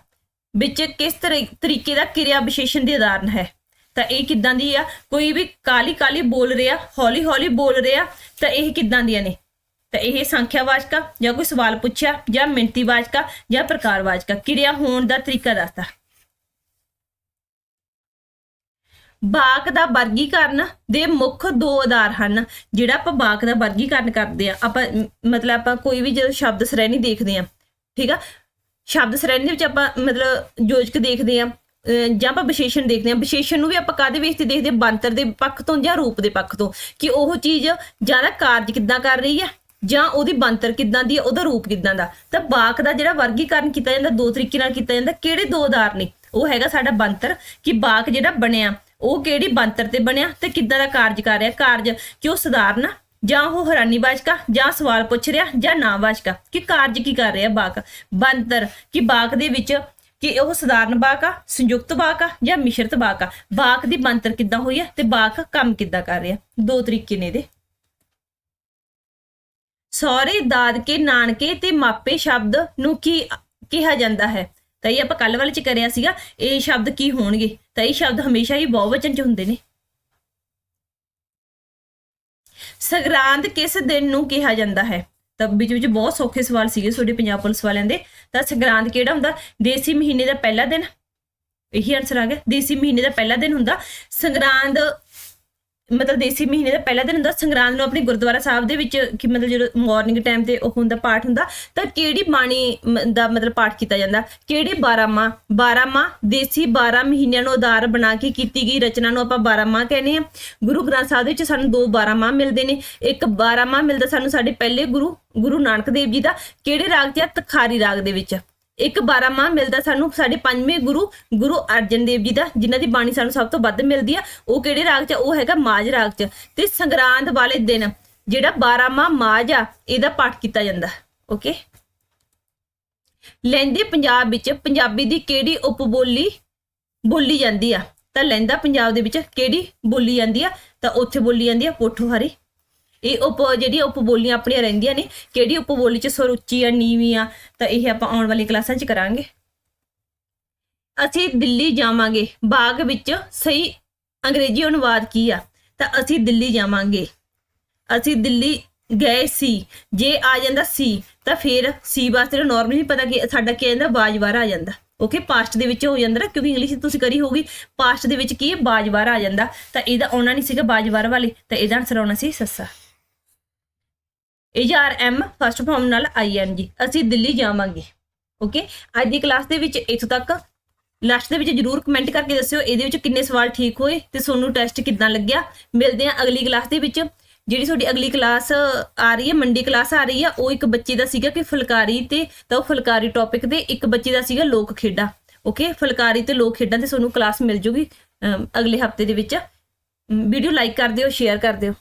ਵਿੱਚ ਕਿਸ ਤਰੀ- ਤਰੀਕੇ ਦਾ ਕਿਰਿਆ ਵਿਸ਼ੇਸ਼ਣ ਦੀ ਉਦਾਹਰਨ ਹੈ? ਤਾਂ ਇਹ ਕਿੱਦਾਂ ਦੀ ਆ? ਕੋਈ ਵੀ ਕਾਲੀ ਕਾਲੀ ਬੋਲ ਰਿਹਾ ਹੌਲੀ ਹੌਲੀ ਬੋਲ ਰਿਹਾ, ਤਾਂ ਇਹ ਕਿੱਦਾਂ ਦੀਆਂ ਨੇ? ਤਾਂ ਇਹ ਸੰਖਿਆ ਵਾਚਕਾ ਜਾਂ ਕੋਈ ਸਵਾਲ ਪੁੱਛਿਆ ਜਾਂ ਮਿਣਤੀਵਾਚਕ ਵਾਚਕਾ ਜਾਂ ਪ੍ਰਕਾਰ ਵਾਚਕਾ, ਕਿਰਿਆ ਹੋਣ ਦਾ ਤਰੀਕਾ ਦੱਸਦਾ। ਬਾਕ ਦਾ ਵਰਗੀਕਰਨ ਦੇ ਮੁੱਖ ਦੋ ਆਧਾਰ ਹਨ, ਜਿਹੜਾ ਆਪਾਂ ਬਾਕ ਦਾ ਵਰਗੀਕਰਨ ਕਰਦੇ ਆ ਆਪਾਂ ਮਤਲਬ ਆਪਾਂ ਕੋਈ ਵੀ ਜਦੋਂ ਸ਼ਬਦ ਸ਼੍ਰੇਣੀ ਦੇਖਦੇ ਆ ਠੀਕ ਆ? ਸ਼ਬਦ ਸ਼੍ਰੇਣੀ ਦੇ ਵਿੱਚ ਆਪਾਂ ਮਤਲਬ ਯੋਜਕ ਦੇਖਦੇ ਆ ਅਹ ਜਾਂ ਆਪਾਂ ਵਿਸ਼ੇਸ਼ਣ ਦੇਖਦੇ ਆ ਵਿਸ਼ੇਸ਼ਣ ਨੂੰ ਵੀ ਆਪਾਂ ਕਾਦੇ ਵੇਖ ਤੇ ਦੇਖਦੇ ਆ ਬੰਤਰ ਦੇ ਪੱਖ ਤੋਂ ਜਾਂ ਰੂਪ ਦੇ ਪੱਖ ਤੋਂ? ਕਿ ਉਹ ਚੀਜ਼ ਜ਼ਿਆਦਾ ਕਾਰਜ ਕਿੱਦਾਂ ਕਰ ਰਹੀ ਹੈ? ਜਾਂ ਉਹਦੀ ਬਣਤਰ ਕਿੱਦਾਂ ਦੀ ਹੈ ਉਹਦਾ ਰੂਪ ਕਿੱਦਾਂ ਦਾ। ਤਾਂ ਬਾਕ ਦਾ ਜਿਹੜਾ ਵਰਗੀਕਰਨ ਕੀਤਾ ਜਾਂਦਾ ਦੋ ਤਰੀਕੇ ਨਾਲ ਕੀਤਾ ਜਾਂਦਾ ਕਿਹੜੇ ਦੋ ਆਧਾਰ ਨੇ? ਉਹ ਹੈਗਾ ਸਾਡਾ ਬਣਤਰ ਕਿ ਬਾਕ ਜਿਹੜਾ ਬਣਿਆ ਉਹ ਕਿਹੜੀ ਬਣਤਰ ਤੇ ਬਣਿਆ ਤੇ ਕਿੱਦਾਂ ਦਾ ਕਾਰਜ ਕਰ ਰਿਹਾ। ਕਾਰਜ ਕਿ ਉਹ ਸਧਾਰਨ ਆ, ਜਾਂ ਉਹ ਹੈਰਾਨੀਵਾਚਕ ਆ, ਜਾਂ ਸਵਾਲ ਪੁੱਛ ਰਿਹਾ ਜਾਂ ਨਾਵਾਚਕ ਆ, ਕਿ ਕਾਰਜ ਕੀ ਕਰ ਰਿਹਾ ਬਾਕ? ਬਣਤਰ ਕਿ ਬਾਕ ਦੇ ਵਿੱਚ ਕਿ ਉਹ ਸਧਾਰਨ ਬਾਕ ਆ ਸੰਯੁਕਤ ਬਾਕ ਆ ਜਾਂ ਮਿਸ਼ਰਤ ਬਾਕ ਆ? ਬਾਕ ਦੀ ਬਣਤਰ ਕਿੱਦਾਂ ਹੋਈ ਹੈ ਤੇ ਬਾਕ ਕੰਮ ਕਿੱਦਾਂ ਕਰ ਰਿਹਾ? ਦੋ ਤਰੀਕੇ ਨੇ ਇਹਦੇ। ਸਹੁਰੇ ਦਾਦਕੇ, ਨਾਨਕੇ ਤੇ ਮਾਪੇ ਸ਼ਬਦ ਨੂੰ ਕੀ ਕਿਹਾ ਜਾਂਦਾ ਹੈ? ਤਾਂ ਇਹ ਆਪਾਂ ਕੱਲ ਵਾਲੇ ਚ ਕਰਿਆ ਸੀਗਾ, ਇਹ ਸ਼ਬਦ ਕੀ ਹੋਣਗੇ? ਤਾਂ ਇਹ ਸ਼ਬਦ ਹਮੇਸ਼ਾ ਹੀ ਬਹੁਵਚਨ ਚ ਹੁੰਦੇ ਨੇ। ਸੰਗਰਾਂਦ ਕਿਸ ਦਿਨ ਨੂੰ ਕਿਹਾ ਜਾਂਦਾ ਹੈ? ਤਾਂ ਵਿੱਚ ਵਿੱਚ ਬਹੁਤ ਸੌਖੇ ਸਵਾਲ ਸੀਗੇ ਤੁਹਾਡੇ ਪੰਜਾਬ ਪੁਲਿਸ ਵਾਲਿਆਂ ਦੇ। ਤਾਂ ਸੰਗਰਾਂਦ ਕਿਹੜਾ ਹੁੰਦਾ? ਦੇਸੀ ਮਹੀਨੇ ਦਾ ਪਹਿਲਾ ਦਿਨ? ਇਹੀ ਆਨਸਰ ਆ ਗਿਆ। ਦੇਸੀ ਮਹੀਨੇ ਦਾ ਪਹਿਲਾ ਦਿਨ ਹੁੰਦਾ। ਸੰਗਰਾਂਦ ਮਤਲਬ ਦੇਸੀ ਮਹੀਨੇ ਦਾ ਪਹਿਲਾ ਦਿਨ ਹੁੰਦਾ, ਸੰਗਰਾਂਦ ਨੂੰ ਆਪਣੇ ਗੁਰਦੁਆਰਾ ਸਾਹਿਬ ਦੇ ਵਿੱਚ ਕਿ ਮਤਲਬ ਜਦੋਂ ਮਾਰਨਿੰਗ ਟਾਈਮ ਤੇ ਉਹ ਹੁੰਦਾ ਪਾਠ ਹੁੰਦਾ, ਤਾਂ ਕਿਹੜੀ ਬਾਣੀ ਮ- ਦਾ ਮਤਲਬ ਪਾਠ ਕੀਤਾ ਜਾਂਦਾ? ਕਿਹੜੇ 12 ਮਾਂ 12 ਮਾਂ ਦੇਸੀ 12 ਮਹੀਨਿਆਂ ਨੂੰ ਆਧਾਰ ਬਣਾ ਕੇ ਕੀਤੀ ਗਈ ਰਚਨਾ ਨੂੰ ਆਪਾਂ 12 ਮਾਂ ਕਹਿੰਦੇ ਆ ਗੁਰੂ ਗ੍ਰੰਥ ਸਾਹਿਬ ਦੇ ਵਿੱਚ ਸਾਨੂੰ ਦੋ 12 ਮਾਂ ਮਿਲਦੇ ਨੇ। ਇੱਕ 12 ਮਾਹ ਮਿਲਦਾ ਸਾਨੂੰ ਸਾਡੇ ਪਹਿਲੇ ਗੁਰੂ ਗੁਰੂ ਨਾਨਕ ਦੇਵ ਜੀ ਦਾ। ਕਿਹੜੇ ਰਾਗ 'ਚ ਆ? ਤਖਾਰੀ ਰਾਗ ਦੇ ਵਿੱਚ। ਇੱਕ 12 ਮਾਹ ਮਿਲਦਾ ਸਾਨੂੰ, ਸਾਡੇ ਪੰਜਵੇਂ ਗੁਰੂ ਗੁਰੂ ਅਰਜਨ ਦੇਵ ਜੀ ਦਾ, ਜਿਨ੍ਹਾਂ ਦੀ ਬਾਣੀ ਸਾਨੂੰ ਸਭ ਤੋਂ ਵੱਧ ਮਿਲਦੀ ਆ। ਉਹ ਕਿਹੜੇ ਰਾਗ 'ਚ? ਉਹ ਹੈਗਾ ਮਾਝ ਰਾਗ 'ਚ। ਤੇ ਸੰਗਰਾਂਦ ਵਾਲੇ ਦਿਨ, ਜਿਹੜਾ 12 ਮਾਹ ਮਾਝ ਆ, ਇਹਦਾ ਪਾਠ ਕੀਤਾ ਜਾਂਦਾ ਓਕੇ ਲਹਿੰਦੇ ਪੰਜਾਬ ਵਿੱਚ, ਪੰਜਾਬੀ ਦੀ ਕਿਹੜੀ ਉਪਬੋਲੀ ਬੋਲੀ ਜਾਂਦੀ ਆ? ਤਾਂ ਲਹਿੰਦਾ ਪੰਜਾਬ ਦੇ ਵਿੱਚ ਕਿਹੜੀ ਬੋਲੀ ਜਾਂਦੀ ਆ? ਤਾਂ ਉੱਥੇ ਬੋਲੀ ਜਾਂਦੀ ਆ ਪੋਠੋਹਾਰੀ ਇਹ ਉਪ ਜਿਹੜੀ ਉਪਬੋਲੀਆਂ ਆਪਣੀਆਂ ਰਹਿੰਦੀਆਂ ਨੇ, ਕਿਹੜੀ ਉਪ ਬੋਲੀ ਚ ਸੁਰ ਉੱਚੀ ਆ, ਨੀਵੀਂ ਆ, ਤਾਂ ਇਹ ਆਪਾਂ ਆਉਣ ਵਾਲੀ ਕਲਾਸਾਂ 'ਚ ਕਰਾਂਗੇ। ਅਸੀਂ ਦਿੱਲੀ ਜਾਵਾਂਗੇ, ਬਾਗ ਵਿੱਚ ਸਹੀ ਅੰਗਰੇਜ਼ੀ ਅਨੁਵਾਦ ਕੀ ਆ? ਤਾਂ ਅਸੀਂ ਦਿੱਲੀ ਜਾਵਾਂਗੇ। ਅਸੀਂ ਦਿੱਲੀ ਗਏ ਸੀ, ਜੇ ਆ ਜਾਂਦਾ ਸੀ, ਤਾਂ ਫਿਰ ਸੀ ਵਾਸਤੇ ਨਾਰਮਲੀ ਨਹੀਂ ਪਤਾ ਕਿ ਸਾਡਾ ਕੀ ਆ ਜਾਂਦਾ, ਬਾਜਵਾਰ ਆ ਜਾਂਦਾ। ਓਕੇ ਪਾਸਟ ਦੇ ਵਿੱਚ ਹੋ ਜਾਂਦਾ ਨਾ ਕਿਉਂਕਿ ਇੰਗਲਿਸ਼ ਤੁਸੀਂ ਕਰੀ ਹੋਗੀ ਪਾਸਟ ਦੇ ਵਿੱਚ ਕੀ ਹੈ ਬਾਜਵਾਰ ਆ ਜਾਂਦਾ। ਤਾਂ ਇਹਦਾ ਆਉਣਾ ਨਹੀਂ ਸੀਗਾ ਬਾਜਵਾਰ ਵਾਲੇ, ਤਾਂ ਇਹਦਾ ਆਨਸਰ ਆਉਣਾ ਸੀ ਸੱਸਾ। ਇਹ ਆਰ ਐਮ ਫਸਟ ਫਾਰਮ ਨਾਲ ਆਈ ਐਨ ਜੀ ਅਸੀਂ ਦਿੱਲੀ ਜਾਵਾਂਗੇ ਓਕੇ ਅੱਜ ਦੀ ਕਲਾਸ ਦੇ ਵਿੱਚ ਇੱਥੋਂ ਤੱਕ। ਲਾਸਟ ਦੇ ਵਿੱਚ ਜਰੂਰ ਕਮੈਂਟ ਕਰਕੇ ਦੱਸਿਓ, ਇਹਦੇ ਵਿੱਚ ਕਿੰਨੇ ਸਵਾਲ ਠੀਕ ਹੋਏ ਤੇ ਤੁਹਾਨੂੰ ਟੈਸਟ ਕਿੱਦਾਂ ਲੱਗਿਆ? ਮਿਲਦੇ ਆ ਅਗਲੀ ਕਲਾਸ ਦੇ ਵਿੱਚ। ਜਿਹੜੀ ਤੁਹਾਡੀ ਅਗਲੀ ਕਲਾਸ ਆ ਰਹੀ ਹੈ, ਮੰਡੀ ਕਲਾਸ ਆ ਰਹੀ ਹੈ ਉਹ ਇੱਕ ਬੱਚੇ ਦਾ ਸੀਗਾ ਕਿ ਫੁਲਕਾਰੀ ਤੇ, ਤਾਂ ਉਹ ਫੁਲਕਾਰੀ ਟੌਪਿਕ ਤੇ ਇੱਕ ਬੱਚੇ ਦਾ ਸੀਗਾ ਲੋਕ ਖੇਡਾਂ ਓਕੇ ਫੁਲਕਾਰੀ ਤੇ ਲੋਕ ਖੇਡਾਂ ਤੇ ਤੁਹਾਨੂੰ ਕਲਾਸ ਮਿਲ ਜੂਗੀ ਅਗਲੇ ਹਫ਼ਤੇ ਦੇ ਵਿੱਚ। ਵੀਡੀਓ ਲਾਈਕ ਕਰ ਦਿਓ ਸ਼ੇਅਰ ਕਰ ਦਿਓ।